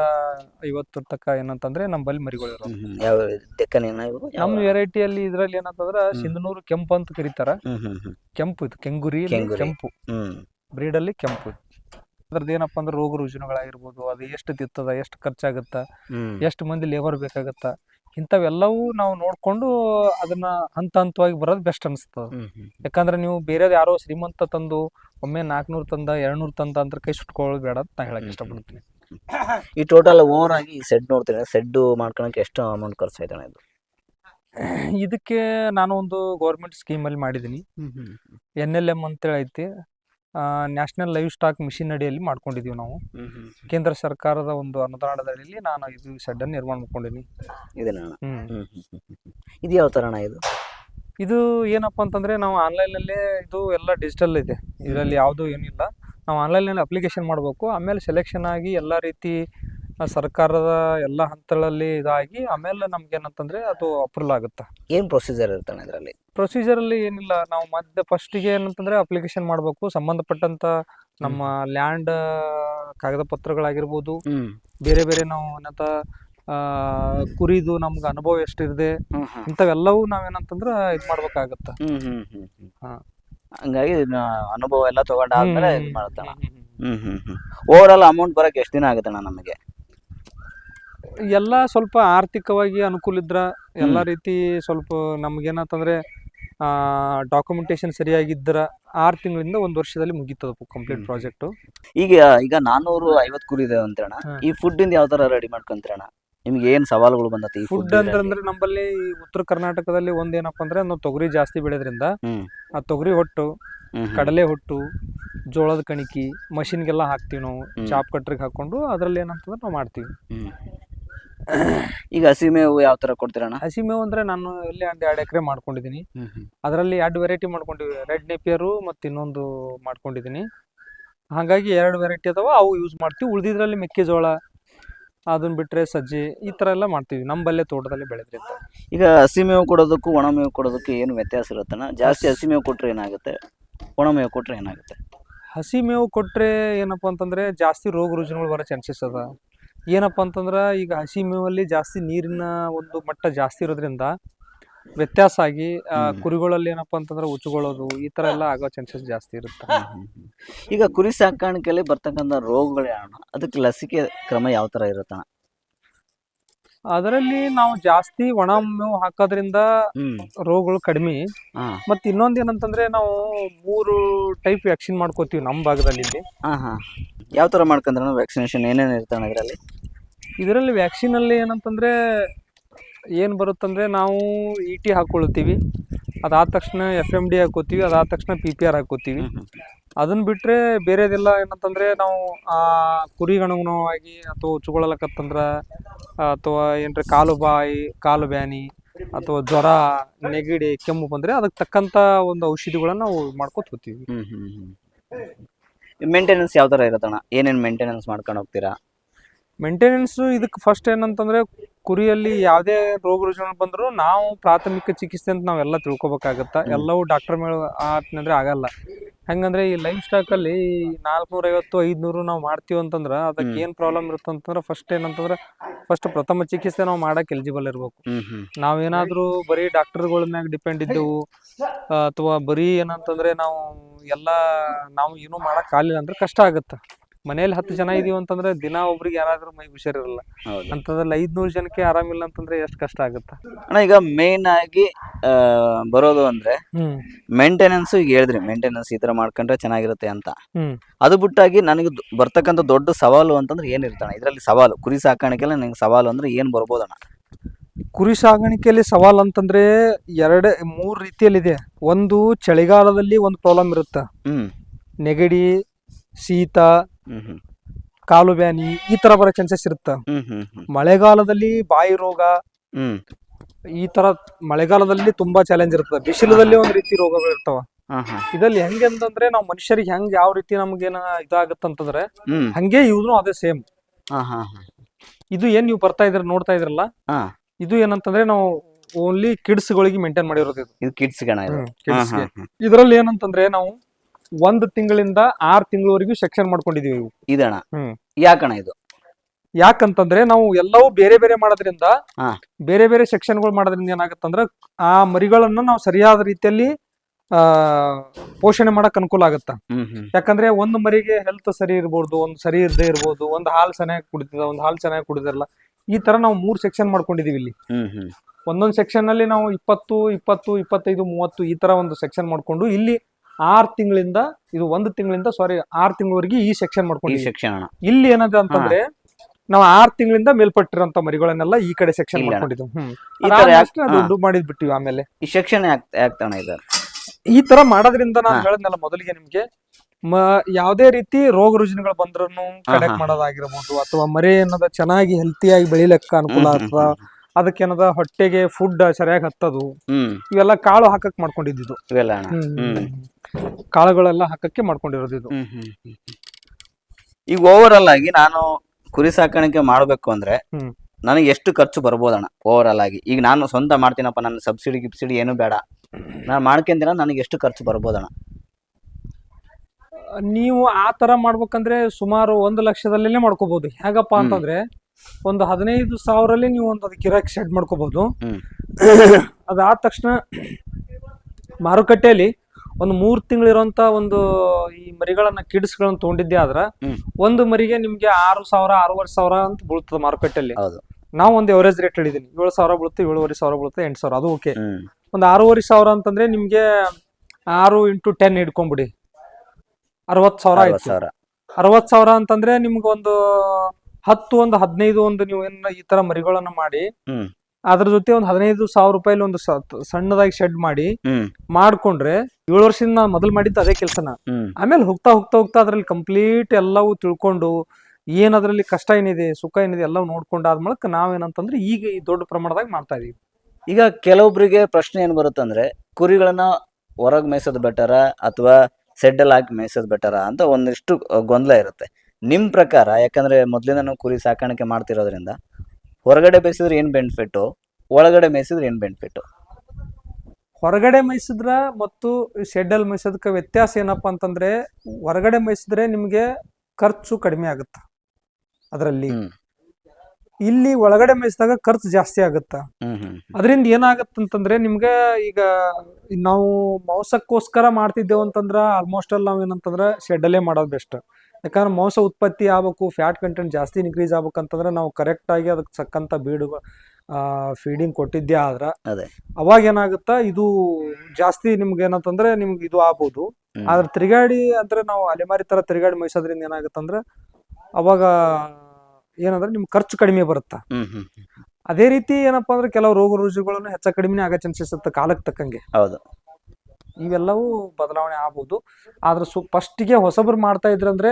ಐವತ್ತರ ತಕ್ಕ ಏನಂತಂದ್ರೆ ನಮ್ಮ ಬಲ್ಲಿ ಮರಿಗಳು ಇರೋದು ಹ್ಮ್ ಹ್ಮ್. ಯಾವ ಡೆಕ್ಕನ್ ಏನ ಇವು? ಯಾವ- ನಮ್ಮ ವೆರೈಟಿಯಲ್ಲಿ ಇದ್ರಲ್ಲಿ ಏನಂತಂದ್ರ. ಸಿಂಧನೂರು ಕೆಂಪು ಅಂತ ಕರೀತಾರ ಹ್ಮ್ ಹ್ಮ್ ಹ್ಮ್ ಕೆಂಪು ಇದು ಕೆಂಗುರಿ ಕೆಂಗುರಿ. ಕೆಂಪು ಹ್ಮ್ ಬ್ರೀಡ್ ಅಲ್ಲಿ ಕೆಂಪು ಇದು. ಅದ್ರದ್ದು ಏನಪ್ಪಾ ಅಂದ್ರೆ ರೋಗ ರುಜಿನಗಳಾಗಿರ್ಬೋದು ಅದು ಎಷ್ಟು ತಿತ್ತದ ಎಷ್ಟು ಖರ್ಚಾಗತ್ತ ಹ್ಮ್ ಎಷ್ಟು ಮಂದಿ ಲೇಬರ್ ಬೇಕಾಗತ್ತ ಇಂಥವೆಲ್ಲವೂ ನಾವು ನೋಡ್ಕೊಂಡು ಅದನ್ನ ಹಂತ ಹಂತವಾಗಿ ಬರೋದು ಬೆಸ್ಟ್ ಅನಿಸ್ತದ ಹ್ಮ್ ಹ್ಮ್ ಯಾಕಂದ್ರೆ ನೀವು ಬೇರೆ ಯಾರೋ ಶ್ರೀಮಂತ ತಂದು ಒಮ್ಮೆ ನಾಲ್ಕುನೂರು ತಂದ ಎರಡ್ನೂರು ತಂದ ಅಂತ ಕೈ ಸುಟ್ಕೊಳ್ಳೋದು ಬೇಡ ಅಂತ ನಾ ಹೇಳಕ್. ಇಷ್ಟಪಡ್ತೀನಿ ಈ ಟೋಟಲ್ ಓವರ್ ಆಗಿ ಸೆಡ್ ನೋಡ್ತೀನಿ. ಸೆಡ್ ಮಾಡ್ಕೊಳಕ್ಕೆ ಎಷ್ಟು ಅಮೌಂಟ್ ಖರ್ಚು ಆಯ್ತಾನೆ ಇದು? ಇದಕ್ಕೆ ನಾನು ಒಂದು ಗೌರ್ಮೆಂಟ್ ಸ್ಕೀಮಲ್ಲಿ ಮಾಡಿದ್ದೀನಿ. ಎನ್ ಎಲ್ ಎಂ ಅಂತೇಳಿ ಐತಿ. ನ್ಯಾಷನಲ್ ಲೈವ್ ಸ್ಟಾಕ್ ಮಿಷಿನ್ ಅಡಿಯಲ್ಲಿ ಮಾಡ್ಕೊಂಡಿದೀವಿ ನಾವು. ಕೇಂದ್ರ ಸರ್ಕಾರದ ಒಂದು ಅನುದಾನದಲ್ಲಿ ನಾನು ಇದು ಶೆಡ್ ಅನ್ನು ನಿರ್ಮಾಣ ಮಾಡ್ಕೊಂಡಿನಿ. ಇದು ಯಾವ ತರ ಇದು? ಇದು ಏನಪ್ಪಾ ಅಂತಂದ್ರೆ ನಾವು ಆನ್ಲೈನ್ ಅಲ್ಲೇ ಇದು ಎಲ್ಲ ಡಿಜಿಟಲ್ ಇದೆ. ಇದರಲ್ಲಿ ಯಾವುದು ಏನಿಲ್ಲ. ನಾವು ಆನ್ಲೈನ್ನಲ್ಲಿ ಅಪ್ಲಿಕೇಶನ್ ಮಾಡಬೇಕು. ಆಮೇಲೆ ಸೆಲೆಕ್ಷನ್ ಆಗಿ ಎಲ್ಲ ರೀತಿ ಸರ್ಕಾರದ ಎಲ್ಲ ಹಂತಗಳಲ್ಲಿ ಇದಾಗಿ ಆಮೇಲೆ ನಮ್ಗೆ ಏನಂತಂದ್ರೆ ಅದು ಅಪ್ರೂವಲ್ ಆಗುತ್ತೆ. ಏನ್ ಪ್ರೊಸೀಜರ್ ಇರ್ತಾನೆ ಇದರಲ್ಲಿ? ಪ್ರೊಸೀಜರ್ ಅಲ್ಲಿ ಏನಿಲ್ಲ. ನಾವು ಮತ್ತೆ ಫಸ್ಟಿಗೆ ಏನಂತಂದ್ರೆ ಅಪ್ಲಿಕೇಶನ್ ಮಾಡಬೇಕು. ಸಂಬಂಧಪಟ್ಟಂತ ನಮ್ಮ ಲ್ಯಾಂಡ್ ಕಾಗದ ಪತ್ರಗಳಾಗಿರ್ಬೋದು. ಬೇರೆ ಬೇರೆ ನಾವು ಏನಂತ ಕುರಿದು ನಮ್ಗೆ ಅನುಭವ ಎಷ್ಟಿದೆ ಇಂಥವೆಲ್ಲವೂ ನಾವೇನಂತಂದ್ರೆ ಇದು ಮಾಡ್ಬೇಕಾಗತ್ತ. ಹಂಗಾಗಿ ಅನುಭವ ಎಲ್ಲ ತಗೊಂಡಾದ್ಮೇಲೆ ಇದು ಮಾಡ್ತಾನ ಹ್ಮ್, ಹ್ಮ್, ಹ್ಮ್. ಓವರ್ ಆಲ್ ಅಮೌಂಟ್ ಬರಕ್ಕೆ ಎಷ್ಟು ದಿನ ಆಗುತ್ತಣ್ಣ ನಮಗೆ? ಎಲ್ಲ ಸ್ವಲ್ಪ ಆರ್ಥಿಕವಾಗಿ ಅನುಕೂಲ ಇದ್ರ ಎಲ್ಲ ರೀತಿ ಸ್ವಲ್ಪ ನಮ್ಗೇನಂತಂದ್ರೆ ಡಾಕ್ಯುಮೆಂಟೇಶನ್ ಸರಿಯಾಗಿದ್ರ ಆರು ತಿಂಗಳಿಂದ ಒಂದು ವರ್ಷದಲ್ಲಿ ಮುಗೀತದ ಕಂಪ್ಲೀಟ್. ಪ್ರಾಜೆಕ್ಟ್ ಈಗ ಈಗ ನಾನೂರು ಐವತ್ ಕುರಿ ಇದೆ ಅಂತ. ಈ ಫುಡ್ ಇಂದ ಯಾವ ತರ ರೆಡಿ ಮಾಡ್ಕೊಂತೀರಣ ನಿಮ್ಗೆ ಏನ್ ಸವಾಲುಗಳು ಬಂದತಿ ಈ ಫುಡ್ ಅಂತಂದ್ರೆ ನಮ್ಮಲ್ಲಿ ಉತ್ತರ ಕರ್ನಾಟಕದಲ್ಲಿ ಒಂದೇನಪ್ಪ ಅಂದ್ರೆ ನಾವು ತೊಗರಿ ಜಾಸ್ತಿ ಬೆಳೆದ್ರಿಂದ ಹ್ಮ್ ಆ ತೊಗರಿ ಹೊಟ್ಟು ಹ್ಮ್ ಹ್ಮ್. ಕಡಲೆ ಹೊಟ್ಟು ಜೋಳದ ಕಣಿಕಿ ಮಷಿನ್ಗೆಲ್ಲ ಹಾಕ್ತಿವಿ ನಾವು ಹ್ಮ್. ಚಾಪ್ ಕಟ್ರಿಗೆ ಹಾಕೊಂಡು ಅದ್ರಲ್ಲಿ ಏನಂತಂದ್ರೆ ನಾವು ಮಾಡ್ತೀವಿ ಹ್ಮ್. ಈಗ ಹಸಿ ಮೇವು ಯಾವ ತರ ಕೊಡ್ತೀರಣ್ಣ ಹಸಿ ಮೇವು ಅಂದ್ರೆ ನಾನು ಇಲ್ಲಿ ಒಂದ್ ಎರಡು ಎಕರೆ ಮಾಡ್ಕೊಂಡಿದ್ದೀನಿ. ಅದರಲ್ಲಿ ಎರಡು ವೆರೈಟಿ ಮಾಡ್ಕೊಂಡಿವಿ ರೆಡ್ ನೆಪಿಯರು ಮತ್ತು ಇನ್ನೊಂದು ಮಾಡ್ಕೊಂಡಿದ್ದೀನಿ ಹಾಗಾಗಿ ಎರಡು ವೆರೈಟಿ ಅದಾವ ಅವು ಯೂಸ್ ಮಾಡ್ತೀವಿ ಉಳಿದಿದ್ರಲ್ಲಿ ಮೆಕ್ಕೆಜೋಳ ಅದನ್ನ ಬಿಟ್ರೆ ಸಜ್ಜೆ ಈ ಥರ ಎಲ್ಲ ಮಾಡ್ತೀವಿ. ನಮ್ಮಲ್ಲೇ ತೋಟದಲ್ಲಿ ಬೆಳೆದ್ರಿಂದ ಈಗ ಹಸಿ ಮೇವು ಕೊಡೋದಕ್ಕೂ ಒಣ ಮೇವು ಕೊಡೋದಕ್ಕೂ ಏನು ವ್ಯತ್ಯಾಸ ಇರುತ್ತಣ್ಣ? ಜಾಸ್ತಿ ಹಸಿ ಮೇವು ಕೊಟ್ರೆ ಏನಾಗುತ್ತೆ? ಒಣ ಮೇವು ಕೊಟ್ಟರೆ ಏನಾಗುತ್ತೆ? ಹಸಿ ಮೇವು ಕೊಟ್ಟರೆ ಏನಪ್ಪ ಅಂತಂದರೆ ಜಾಸ್ತಿ ರೋಗ ರುಜಿನಗಳು ಬರೋ ಚಾನ್ಸಸ್ ಅದ. ಏನಪ್ಪ ಅಂತಂದ್ರೆ ಈಗ ಹಸಿ ಮೇವಲ್ಲಿ ಜಾಸ್ತಿ ನೀರಿನ ಒಂದು ಮಟ್ಟ ಜಾಸ್ತಿ ಇರೋದ್ರಿಂದ ವ್ಯತ್ಯಾಸ ಆಗಿ ಆ, ಕುರಿಗಳಲ್ಲಿ ಏನಪ್ಪಾ ಅಂತಂದ್ರೆ ಉಚ್ಚುಗೊಳ್ಳೋದು ಈ ತರ ಎಲ್ಲ ಆಗೋ ಚಾನ್ಸಸ್ ಜಾಸ್ತಿ ಇರುತ್ತೆ. ಈಗ ಕುರಿ ಸಾಕಾಣಿಕೆಯಲ್ಲಿ ಬರ್ತಕ್ಕಂಥ ರೋಗಗಳು ಯಾವಣ್ಣ ಅದಕ್ಕೆ ಲಸಿಕೆ ಕ್ರಮ ಯಾವ ತರ ಇರುತ್ತಣ್ಣ ಅದರಲ್ಲಿ ನಾವು ಜಾಸ್ತಿ ಒಣ ಮೇವು ಹಾಕೋದ್ರಿಂದ ಹ್ಮ್. ರೋಗಗಳು ಕಡಿಮೆ. ಮತ್ತೆ ಮತ್ತು ಇನ್ನೊಂದು ಏನಂತಂದ್ರೆ ನಾವು ಮೂರು ಟೈಪ್ ವ್ಯಾಕ್ಸಿನ್ ಮಾಡ್ಕೋತೀವಿ ನಮ್ಮ ಭಾಗದಲ್ಲಿ ಇಲ್ಲಿ ಹಾ ಹಾ. ಯಾವ ತರ ಮಾಡ್ಕಂದ್ರೆ ವ್ಯಾಕ್ಸಿನೇಷನ್ ಏನೇನು ಇರ್ತಾನೆ ಇದರಲ್ಲಿ? ಇದರಲ್ಲಿ ವ್ಯಾಕ್ಸಿನಲ್ಲಿ ಏನಂತಂದ್ರೆ ಏನು ಬರುತ್ತಂದರೆ ನಾವು ಇ ಟಿ ಹಾಕ್ಕೊಳ್ತೀವಿ ಅದಾದ ತಕ್ಷಣ ಎಫ್ ಎಂ ಡಿ ಹಾಕೋತೀವಿ ಅದಾದ ತಕ್ಷಣ ಪಿ ಪಿ ಆರ್ ಹಾಕೋತೀವಿ. ಅದನ್ನು ಬಿಟ್ಟರೆ ಬೇರೆದೆಲ್ಲ ಏನಂತಂದರೆ ನಾವು ಆ ಕುರಿಗೆ ಅನುಗುಣವಾಗಿ ಅಥವಾ ಉಚ್ಚುಗೊಳ್ಳಲಕತ್ತಂದ್ರ ಅಥವಾ ಏನರ ಕಾಲು ಬಾಯಿ ಕಾಲು ಬ್ಯಾನಿ ಅಥವಾ ಜ್ವರ ನೆಗಡಿ ಕೆಮ್ಮು ಬಂದರೆ ಅದಕ್ಕೆ ತಕ್ಕಂಥ ಒಂದು ಔಷಧಿಗಳನ್ನ ನಾವು ಮಾಡ್ಕೊತ ಹೋಗ್ತೀವಿ. ಮೇಂಟೆನೆನ್ಸ್ ಯಾವ ಥರ ಇರುತ್ತಣ್ಣ? ಏನೇನು ಮೇಂಟೆನೆನ್ಸ್ ಮಾಡ್ಕೊಂಡು ಹೋಗ್ತೀರಾ? ಮೇಂಟೆನೆನ್ಸ್ ಇದಕ್ಕೆ ಫಸ್ಟ್ ಏನಂತಂದ್ರೆ ಕುರಿಯಲ್ಲಿ ಯಾವುದೇ ರೋಗ ರುಜಿನ ಬಂದರೂ ನಾವು ಪ್ರಾಥಮಿಕ ಚಿಕಿತ್ಸೆ ಅಂತ ನಾವೆಲ್ಲ ತಿಳ್ಕೊಬೇಕಾಗತ್ತ. ಎಲ್ಲವೂ ಡಾಕ್ಟರ್ ಮೇಲೆ ಆತ್ನಂದ್ರೆ ಆಗಲ್ಲ. ಹೆಂಗಂದ್ರೆ ಈ ಲೈಫ್ ಸ್ಟಾಕ್ ಅಲ್ಲಿ ನಾಲ್ಕುನೂರ ಐವತ್ತು ಐದ್ನೂರು ನಾವು ಮಾಡ್ತೀವಿ ಅಂತಂದ್ರೆ ಅದಕ್ಕೆ ಏನು ಪ್ರಾಬ್ಲಮ್ ಇರುತ್ತೆ ಅಂತಂದ್ರೆ ಫಸ್ಟ್ ಏನಂತಂದ್ರೆ ಫಸ್ಟ್ ಪ್ರಥಮ ಚಿಕಿತ್ಸೆ ನಾವು ಮಾಡಕ್ ಎಲಿಜಿಬಲ್ ಇರ್ಬೇಕು. ನಾವೇನಾದರೂ ಬರೀ ಡಾಕ್ಟರ್ಗಳ ಮ್ಯಾಗ ಡಿಪೆಂಡ್ ಇದ್ದೆವು ಅಥವಾ ಬರೀ ಏನಂತಂದ್ರೆ ನಾವು ಎಲ್ಲ ನಾವು ಏನೂ ಮಾಡಕ್ ಆಗಿಲ್ಲ ಅಂದ್ರೆ ಕಷ್ಟ ಆಗುತ್ತೆ? ಮನೇಲಿ ಹತ್ತು ಜನ ಇದೀವಿ ಅಂತಂದ್ರೆ ದಿನ ಒಬ್ರಿಗೆ ಯಾರಾದ್ರೂ ಮೈ ಹುಷಾರಿರಲ್ಲ. ಅಂತದ್ರಲ್ಲಿ ಐದ್ನೂರು ಜನಕ್ಕೆ ಆರಾಮಿಲ್ಲ ಅಂತಂದ್ರೆ ಎಷ್ಟು ಕಷ್ಟ ಆಗುತ್ತೆ? ಅಣ್ಣ ಈಗ ಮೇನ್ ಆಗಿ ಬರೋದು ಅಂದ್ರೆ ಮೇಂಟೆನೆನ್ಸ್ ಈಗ ಹೇಳಿದ್ರಿ ಮೇಂಟೆನೆನ್ಸ್ ಈ ತರ ಮಾಡ್ಕೊಂಡ್ರೆ ಚೆನ್ನಾಗಿರುತ್ತೆ ಅಂತ. ಅದು ಬಿಟ್ಟಾಗಿ ನನಗೆ ಬರತಕ್ಕಂತ ಬರ್ತಕ್ಕಂಥ ದೊಡ್ಡ ಸವಾಲು ಅಂತಂದ್ರೆ ಏನ್ ಇರ್ತಾನೆ ಇದರಲ್ಲಿ ಸವಾಲು ಕುರಿ ಸಾಕಾಣಿಕೆಲ್ಲ ನಂಗೆ ಸವಾಲು ಅಂದ್ರೆ ಏನ್ ಬರ್ಬೋದಣ್ಣ ಕುರಿ ಸಾಗಾಣಿಕೆಯಲ್ಲಿ ಸವಾಲ್ ಅಂತಂದ್ರೆ ಎರಡ್ ಮೂರ್ ರೀತಿಯಲ್ಲಿದೆ. ಒಂದು ಚಳಿಗಾಲದಲ್ಲಿ ಒಂದು ಪ್ರಾಬ್ಲಮ್ ಇರುತ್ತೆ. ಹ್ಮ್. ನೆಗಡಿ ಶೀತ ಕಾಲು ಬ್ಯಾನಿ ಈ ತರ ಬರೋ ಚಾನ್ಸಸ್ ಇರುತ್ತೆ? ಮಳೆಗಾಲದಲ್ಲಿ ಬಾಯಿ ರೋಗ ಈ ತರ ಮಳೆಗಾಲದಲ್ಲಿ ತುಂಬಾ ಚಾಲೆಂಜ್ ಇರ್ತದೆ. ಬಿಸಿಲದಲ್ಲಿ ಒಂದ್ ರೀತಿ ರೋಗಗಳು ಇರ್ತಾವ. ಇದಲ್ಲಿ ಹೆಂಗೆ ಅಂತಂದ್ರೆ ನಾವು ಮನುಷ್ಯರಿಗೆ ಹೆಂಗ್ ಯಾವ ರೀತಿ ನಮ್ಗೇನ ಇದಾಗತ್ತ ಅಂತಂದ್ರೆ ಹಂಗೆ ಇವ್ನು ಅದೇ ಸೇಮ್ ಇದು ಏನ್ ನೀವು ಬರ್ತಾ ಇದ್ರ ನೋಡ್ತಾ ಇದ್ರಲ್ಲ? ಇದು ಏನಂತಂದ್ರೆ ನಾವು ಓನ್ಲಿ ಕಿಡ್ಸ್ ಗಳಿಗೆ ಮೇಂಟೈನ್ ಮಾಡಿರೋದು ಇದು. ಕಿಡ್ಸ್. ಇದರಲ್ಲಿ ಏನಂತಂದ್ರೆ ನಾವು ಒಂದ್ ತಿಂಗಳಿಂದ ಆರ್ ತಿಂಗಳವರೆಗೂ ಸೆಕ್ಷನ್ ಮಾಡ್ಕೊಂಡಿದೀವಿ ಇವು. ಹ್ಮ್. ಯಾಕಣ್ಣ ಇದು? ಯಾಕಂತಂದ್ರೆ ನಾವು ಎಲ್ಲವೂ ಬೇರೆ ಬೇರೆ ಮಾಡೋದ್ರಿಂದ ಬೇರೆ ಬೇರೆ ಬೇರೆ ಸೆಕ್ಷನ್ಗಳು ಮಾಡೋದ್ರಿಂದ ಏನಾಗತ್ತಂದ್ರೆ ಆ ಮರಿಗಳನ್ನ ನಾವು ಸರಿಯಾದ ರೀತಿಯಲ್ಲಿ ಆ ಪೋಷಣೆ ಮಾಡಕ್ ಅನುಕೂಲ ಆಗತ್ತ. ಹ್ಮ್ ಹ್ಮ್. ಯಾಕಂದ್ರೆ ಒಂದು ಮರಿಗೆ ಹೆಲ್ತ್ ಸರಿ ಇರ್ಬೋದು ಒಂದು ಸರಿ ಇರದೇ ಇರ್ಬೋದು ಒಂದು ಹಾಲು ಚೆನ್ನಾಗಿ ಕುಡಿತದ ಒಂದು ಹಾಲು ಚೆನ್ನಾಗಿ ಕುಡಿದಿರಲ್ಲ ಈ ತರ ನಾವು ಮೂರ್ ಸೆಕ್ಷನ್ ಮಾಡ್ಕೊಂಡಿದೀವಿ ಇಲ್ಲಿ. ಹ್ಮ್ ಹ್ಮ್. ಒಂದೊಂದು ಸೆಕ್ಷನ್ ಅಲ್ಲಿ ನಾವು ಇಪ್ಪತ್ತು ಇಪ್ಪತ್ತು ಇಪ್ಪತ್ತೈದು ಮೂವತ್ತು ಈ ತರ ಒಂದು ಸೆಕ್ಷನ್ ಮಾಡ್ಕೊಂಡು ಇಲ್ಲಿ ಆರ್ ತಿಂಗಳಿಂದ ಇದು ಒಂದು ತಿಂಗಳಿಂದ ಸಾರಿ ಆರ್ ತಿಂಗಳವರೆಗೆ ಈ ಸೆಕ್ಷನ್ ಈ ಮಾಡ್ಕೊಂಡಿದ್ದೀವಿ ಸೆಕ್ಷನ್ ಅಣ್ಣ. ಇಲ್ಲಿ ಏನದ ಅಂತಂದ್ರೆ ನಾವು ಆರ್ ತಿಂಗಳಿಂದ ಮೇಲ್ಪಟ್ಟಿರೋಂತ ಮರಿಗಳನ್ನೆಲ್ಲ ಈ ಕಡೆ ಸೆಕ್ಷನ್ ಇಲ್ಲ. ಮಾಡ್ಕೊಂಡಿದ್ವಿ. ಹ್ಮ್. ಈ ತರ ಅದಾದ್ಮೇಲೆ ಯಾಕ್- ಹಾ. ದುಡ್ಡು ಮಾಡಿದ್ ಬಿಟ್ಟಿವಿ ಆಮೇಲೆ. ಈ ಸೆಕ್ಷನ್ ಇದು ಈ ತರ ಮಾಡೋದ್ರಿಂದ ನಾನು ಹಾ. ಹೇಳದ್ನಲ್ಲ ಮೊದಲಿಗೆ ನಿಮ್ಗೆ ಮ ಯಾವುದೇ ರೀತಿ ರೋಗ ರುಜಿನಗಳು ಬಂದ್ರು ಕಡೆಕ್ಟ್ ಹಾ. ಮಾಡೋದಾಗಿರ್ಬೋದು ಅಥವಾ ಮರಿ ಏನದ ಚೆನ್ನಾಗಿ ಹೆಲ್ತಿಯಾಗಿ ಬೆಳಿಲಕ್ಕ ಅನುಕೂಲ ಹ್ಮ್, ಅದಕ್ಕೇನದ ಹೊಟ್ಟೆಗೆ ಫುಡ್ ಸರಿಯಾಗಿ ಹತ್ತದು ಹ್ಮ್. ಇವೆಲ್ಲ ಕಾಳು ಹಾಕಕ್ ಮಾಡ್ಕೊಂಡಿದ್ದು ಇವೆಲ್ಲ ಅಣ್ಣ. ಹ್ಮ್. ಕಾಳುಗಳೆಲ್ಲ ಹಾಕಕ್ಕೆ ಮಾಡ್ಕೊಂಡಿರೋದು ಇದು. ಈಗ ಓವರ್ ಆಲ್ ಆಗಿ ನಾನು ಕುರಿ ಸಾಕಾಣಿಕೆ ಮಾಡಬೇಕು ಅಂದ್ರೆ ನನಗೆ ಎಷ್ಟು ಖರ್ಚು ಬರ್ಬೋದಣ್ಣ ಓವರ್ ಆಲ್ ಆಗಿ? ಈಗ ನಾನು ಸ್ವಂತ ಮಾಡ್ತೀನಪ್ಪ ನನ್ನ ಸಬ್ಸಿಡಿ ಗಿಬ್ಸಿಡಿ ಏನು ಬೇಡ. ನಾನು ಮಾಡ್ಕೊಂತೀನ ನನಗೆ ಎಷ್ಟು ಖರ್ಚು ಬರ್ಬೋದಣ್ಣ ನೀವು ಆ ತರ ಮಾಡ್ಬೇಕಂದ್ರೆ ಸುಮಾರು ಒಂದು ಲಕ್ಷದಲ್ಲೇ ಮಾಡ್ಕೋಬಹುದು ಹೇಗಪ್ಪ ಅಂತಂದ್ರೆ ಒಂದು ಹದಿನೈದು ಸಾವಿರಲ್ಲಿ ನೀವು ಒಂದು ಅದಕ್ಕೆ ಗಿರಾಕಿ ಸೆಟ್ ಮಾಡ್ಕೋಬಹುದು ಅದಾದ ತಕ್ಷಣ ಮಾರುಕಟ್ಟೆಯಲ್ಲಿ ಒಂದು ಮೂರ್ ತಿಂಗಳಿರುವಂತ ಒಂದು ಈ ಮರಿಗಳನ್ನ ಕಿಡ್ಸ್ಗಳನ್ನ ತಗೊಂಡಿದ್ದೆ ಆದ್ರ. ಒಂದು ಮರಿಗೆ ನಿಮ್ಗೆ ಆರು ಸಾವಿರ ಆರೂವರೆ ಸಾವಿರ ಅಂತ ಬೀಳ್ತದೆ ಮಾರುಕಟ್ಟೆಯಲ್ಲಿ ಹೌದು. ನಾವು ಒಂದು ಎವರೇಜ್ ರೇಟ್ ಹೇಳಿದೀನಿ. ಏಳು ಸಾವಿರ ಬೀಳುತ್ತೆ ಏಳುವರೆ ಸಾವಿರ ಬೀಳುತ್ತೆ ಎಂಟು ಸಾವಿರ. ಅದು ಓಕೆ ಒಂದು ಆರೂವರೆ ಸಾವಿರ ಅಂತಂದ್ರೆ ನಿಮ್ಗೆ ಆರು ಇಂಟು ಟೆನ್ ಇಟ್ಕೊಂಬಿಡಿ ಅರವತ್ ಸಾವಿರ ಐದು ಸಾವಿರ. ಅರವತ್ ಸಾವಿರ ಅಂತಂದ್ರೆ ನಿಮ್ಗೆ ಒಂದು ಹತ್ತು ಒಂದು ಹದಿನೈದು ಒಂದು ನೀವು ಏನ ಈ ತರ ಮರಿಗಳನ್ನ ಮಾಡಿ. ಅದ್ರ ಜೊತೆ ಒಂದು ಹದಿನೈದು ಸಾವಿರ ರೂಪಾಯಿ ಒಂದು ಸ- ಸಣ್ಣದಾಗಿ ಶೆಡ್ ಮಾಡಿ ಹ್ಮ್. ಮಾಡ್ಕೊಂಡ್ರೆ ಏಳು ವರ್ಷದಿಂದ ನಾನು ಮೊದಲು ಮಾಡಿದ್ದು ಅದೇ ಕೆಲಸನ. ಹ್ಮ್. ಆಮೇಲೆ ಹೋಗ್ತಾ ಹೋಗ್ತಾ ಹೋಗ್ತಾ ಅದ್ರಲ್ಲಿ ಕಂಪ್ಲೀಟ್ ಎಲ್ಲವೂ ತಿಳ್ಕೊಂಡು ಏನ್ ಅದ್ರಲ್ಲಿ ಕಷ್ಟ ಏನಿದೆ ಸುಖ ಏನಿದೆ ಎಲ್ಲವೂ ನೋಡ್ಕೊಂಡು ಆದ್ಮೇಲೆ ನಾವೇನಂತಂದ್ರೆ ಈಗ ಈ ದೊಡ್ಡ ಪ್ರಮಾಣದಾಗ ಮಾಡ್ತಾ ಇದೀವಿ. ಈಗ ಕೆಲವೊಬ್ಬರಿಗೆ ಪ್ರಶ್ನೆ ಏನ್ ಬರುತ್ತಂದ್ರೆ ಕುರಿಗಳನ್ನ ಹೊರಗ್ ಮೇಯ್ಸೋದ್ ಬೆಟರ ಅಥವಾ ಸೆಡ್ಡಲ್ಲಿ ಹಾಕಿ ಮೇಯ್ಸೋದ್ ಬೆಟರ ಅಂತ ಒಂದಿಷ್ಟು ಗೊಂದಲ ಇರುತ್ತೆ. ನಿಮ್ ಪ್ರಕಾರ ಯಾಕಂದ್ರೆ ಮೊದ್ಲಿಂದ ಕುರಿ ಸಾಕಾಣಿಕೆ ಮಾಡ್ತಿರೋದ್ರಿಂದ ಹೊರಗಡೆ ಬೇಯಿಸಿದ್ರೆ ಏನ್ ಬೆನಿಫಿಟ್ ಒಳಗಡೆ ಮೇಯಿಸಿದ್ರೆ ಏನ್ ಬೆನಿಫಿಟ್ ಹೊರಗಡೆ ಮೇಯಿಸಿದ್ರ ಮತ್ತು ಶೆಡ್ಡಲ್ಲಿ ಮೇಯಿಸೋದಕ್ಕೆ ವ್ಯತ್ಯಾಸ ಏನಪ್ಪಾ ಅಂತಂದ್ರೆ ಹೊರಗಡೆ ಮೇಯಿಸಿದ್ರೆ ನಿಮ್ಗೆ ಖರ್ಚು ಕಡಿಮೆ ಆಗುತ್ತೆ ಅದರಲ್ಲಿ. ಇಲ್ಲಿ ಒಳಗಡೆ ಮೇಯಿಸಿದಾಗ ಖರ್ಚು ಜಾಸ್ತಿ ಆಗುತ್ತ. ಅದರಿಂದ ಏನಾಗತ್ತಂತಂದ್ರೆ ನಿಮ್ಗೆ ಈಗ ನಾವು ಮಾಂಸಕ್ಕೋಸ್ಕರ ಮಾಡ್ತಿದ್ದೇವೆ ಅಂತಂದ್ರ ಆಲ್ಮೋಸ್ಟ್ ಅಲ್ಲಿ ನಾವ್ ಏನಂತಂದ್ರೆ ಶೆಡ್ಡಲ್ಲೇ ಮಾಡೋದು ಬೆಸ್ಟ್ ಯಾಕಂದ್ರೆ ಮಾಂಸ ಉತ್ಪತ್ತಿ ಆಗ್ಬೇಕು ಫ್ಯಾಟ್ ಕಂಟೆಂಟ್ ಜಾಸ್ತಿ ಇನ್ಕ್ರೀಸ್ ಆಗ್ಬೇಕಂತಂದ್ರೆ ನಾವು ಕರೆಕ್ಟ್ ಆಗಿ ಅದಕ್ಕೆ ಸಕ್ಕಂತ ಬೀಡು ಫೀಡಿಂಗ್ ಕೊಟ್ಟಿದ್ದೆ ಆದ್ರ ಅದೇ. ಅವಾಗ ಏನಾಗುತ್ತಾ ಇದು ಜಾಸ್ತಿ ನಿಮ್ಗೆ ಏನಂತಂದ್ರೆ ನಿಮ್ಗೆ ಇದು ಆಗ್ಬೋದು. ಆದ್ರೆ ತಿರುಗಾಡಿ ಅಂದ್ರೆ ನಾವು ಅಲೆಮಾರಿ ತರ ತಿರುಗಾಡಿ ಮೇಯಿಸೋದ್ರಿಂದ ಏನಾಗುತ್ತಂದ್ರೆ ಅವಾಗ ಏನಂದ್ರೆ ನಿಮ್ ಖರ್ಚು ಕಡಿಮೆ ಬರುತ್ತಾ. ಅದೇ ರೀತಿ ಏನಪ್ಪಾ ಅಂದ್ರೆ ಕೆಲವು ರೋಗ ರುಜುಗಳನ್ನು ಹೆಚ್ಚ ಕಡಿಮೆ ಆಗ ಚಾನ್ಸಸ್ ಇರುತ್ತೆ ಕಾಲಕ್ಕೆ ತಕ್ಕಂಗೆ ಹೌದು ಇವೆಲ್ಲವೂ ಬದಲಾವಣೆ ಆಗ್ಬೋದು ಆದ್ರೆ ಸು ಫಸ್ಟಿಗೆ ಹೊಸಬ್ರು ಮಾಡ್ತಾ ಇದ್ರಂದ್ರೆ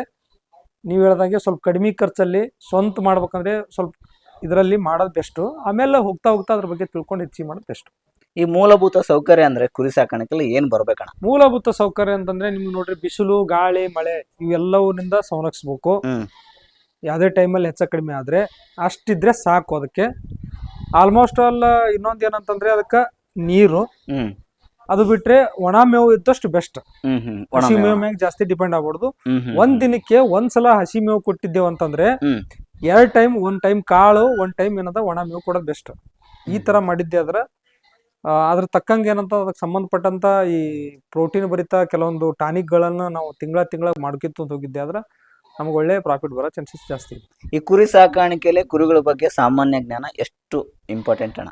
ನೀವು ಹೇಳ್ದಂಗೆ ಸ್ವಲ್ಪ ಕಡಿಮೆ ಖರ್ಚಲ್ಲಿ ಸ್ವಂತ ಮಾಡ್ಬೇಕಂದ್ರೆ ಸ್ವಲ್ಪ ಇದರಲ್ಲಿ ಮಾಡೋದು ಬೆಸ್ಟು ಆಮೇಲೆ ಹೋಗ್ತಾ ಹೋಗ್ತಾ ಅದ್ರ ಬಗ್ಗೆ ತಿಳ್ಕೊಂಡು ಹೆಚ್ಚಿಗೆ ಮಾಡೋದು ಬೆಸ್ಟ್ ಈ ಮೂಲಭೂತ ಸೌಕರ್ಯ ಅಂದ್ರೆ ಕುರಿ ಸಾಕಾಣಿಕೆಲ್ಲ ಏನ್ ಬರ್ಬೇಕಣ್ಣ? ಮೂಲಭೂತ ಸೌಕರ್ಯ ಅಂತಂದ್ರೆ ನಿಮ್ಗೆ ನೋಡ್ರಿ ಬಿಸಿಲು ಗಾಳಿ ಮಳೆ ಇವೆಲ್ಲವನ್ನಿಂದ ಸಂರಕ್ಷಿಸ್ಬೇಕು. ಯಾವುದೇ ಟೈಮಲ್ಲಿ ಹೆಚ್ಚ ಕಡಿಮೆ ಆದ್ರೆ ಅಷ್ಟಿದ್ರೆ ಸಾಕು ಅದಕ್ಕೆ. ಆಲ್ಮೋಸ್ಟ್ ಆಲ್ ಇನ್ನೊಂದು ಏನಂತಂದ್ರೆ ಅದಕ್ಕೆ ನೀರು. ಅದು ಬಿಟ್ರೆ ಒಣ ಮೇವು ಇದ್ದಷ್ಟು ಬೆಸ್ಟ್ ಹಸಿ ಮೇವು. ಮ್ಯಾಗ ಜಾಸ್ತಿ ಡಿಪೆಂಡ್ ಆಗ್ಬಾರ್ದು. ಒಂದ್ ದಿನಕ್ಕೆ ಒಂದ್ಸಲ ಹಸಿ ಮೇವು ಕೊಟ್ಟಿದ್ದೇವೆ ಅಂತಂದ್ರೆ. ಎರಡ್ ಟೈಮ್ ಒಂದ್ ಟೈಮ್ ಕಾಳು ಒಂದ್ ಟೈಮ್ ಏನದ ಒಣ ಮೇವು ಕೊಡೋದು ಬೆಸ್ಟ್ ಈ ತರ ಮಾಡಿದ್ದೆ ಅದ್ರ ಅದ್ರ ತಕ್ಕಂಗೆ ಏನಂತ ಅದಕ್ಕೆ ಸಂಬಂಧಪಟ್ಟಂತ ಈ ಪ್ರೋಟೀನ್ ಭರಿತ ಕೆಲವೊಂದು ಟಾನಿಕ್ ಗಳನ್ನ ನಾವು ತಿಂಗಳ ತಿಂಗಳ ಮಾಡ್ಕಿತ್ತು ಹೋಗಿದ್ದೆ ಆದ್ರ ನಮ್ಗೆ ಒಳ್ಳೆ ಪ್ರಾಫಿಟ್ ಬರೋ ಚಾನ್ಸಸ್ ಜಾಸ್ತಿ. ಈ ಕುರಿ ಸಾಕಾಣಿಕೆಯಲ್ಲಿ ಕುರಿಗಳ ಬಗ್ಗೆ ಸಾಮಾನ್ಯ ಜ್ಞಾನ ಎಷ್ಟು ಇಂಪಾರ್ಟೆಂಟ್ ಅಣ್ಣ?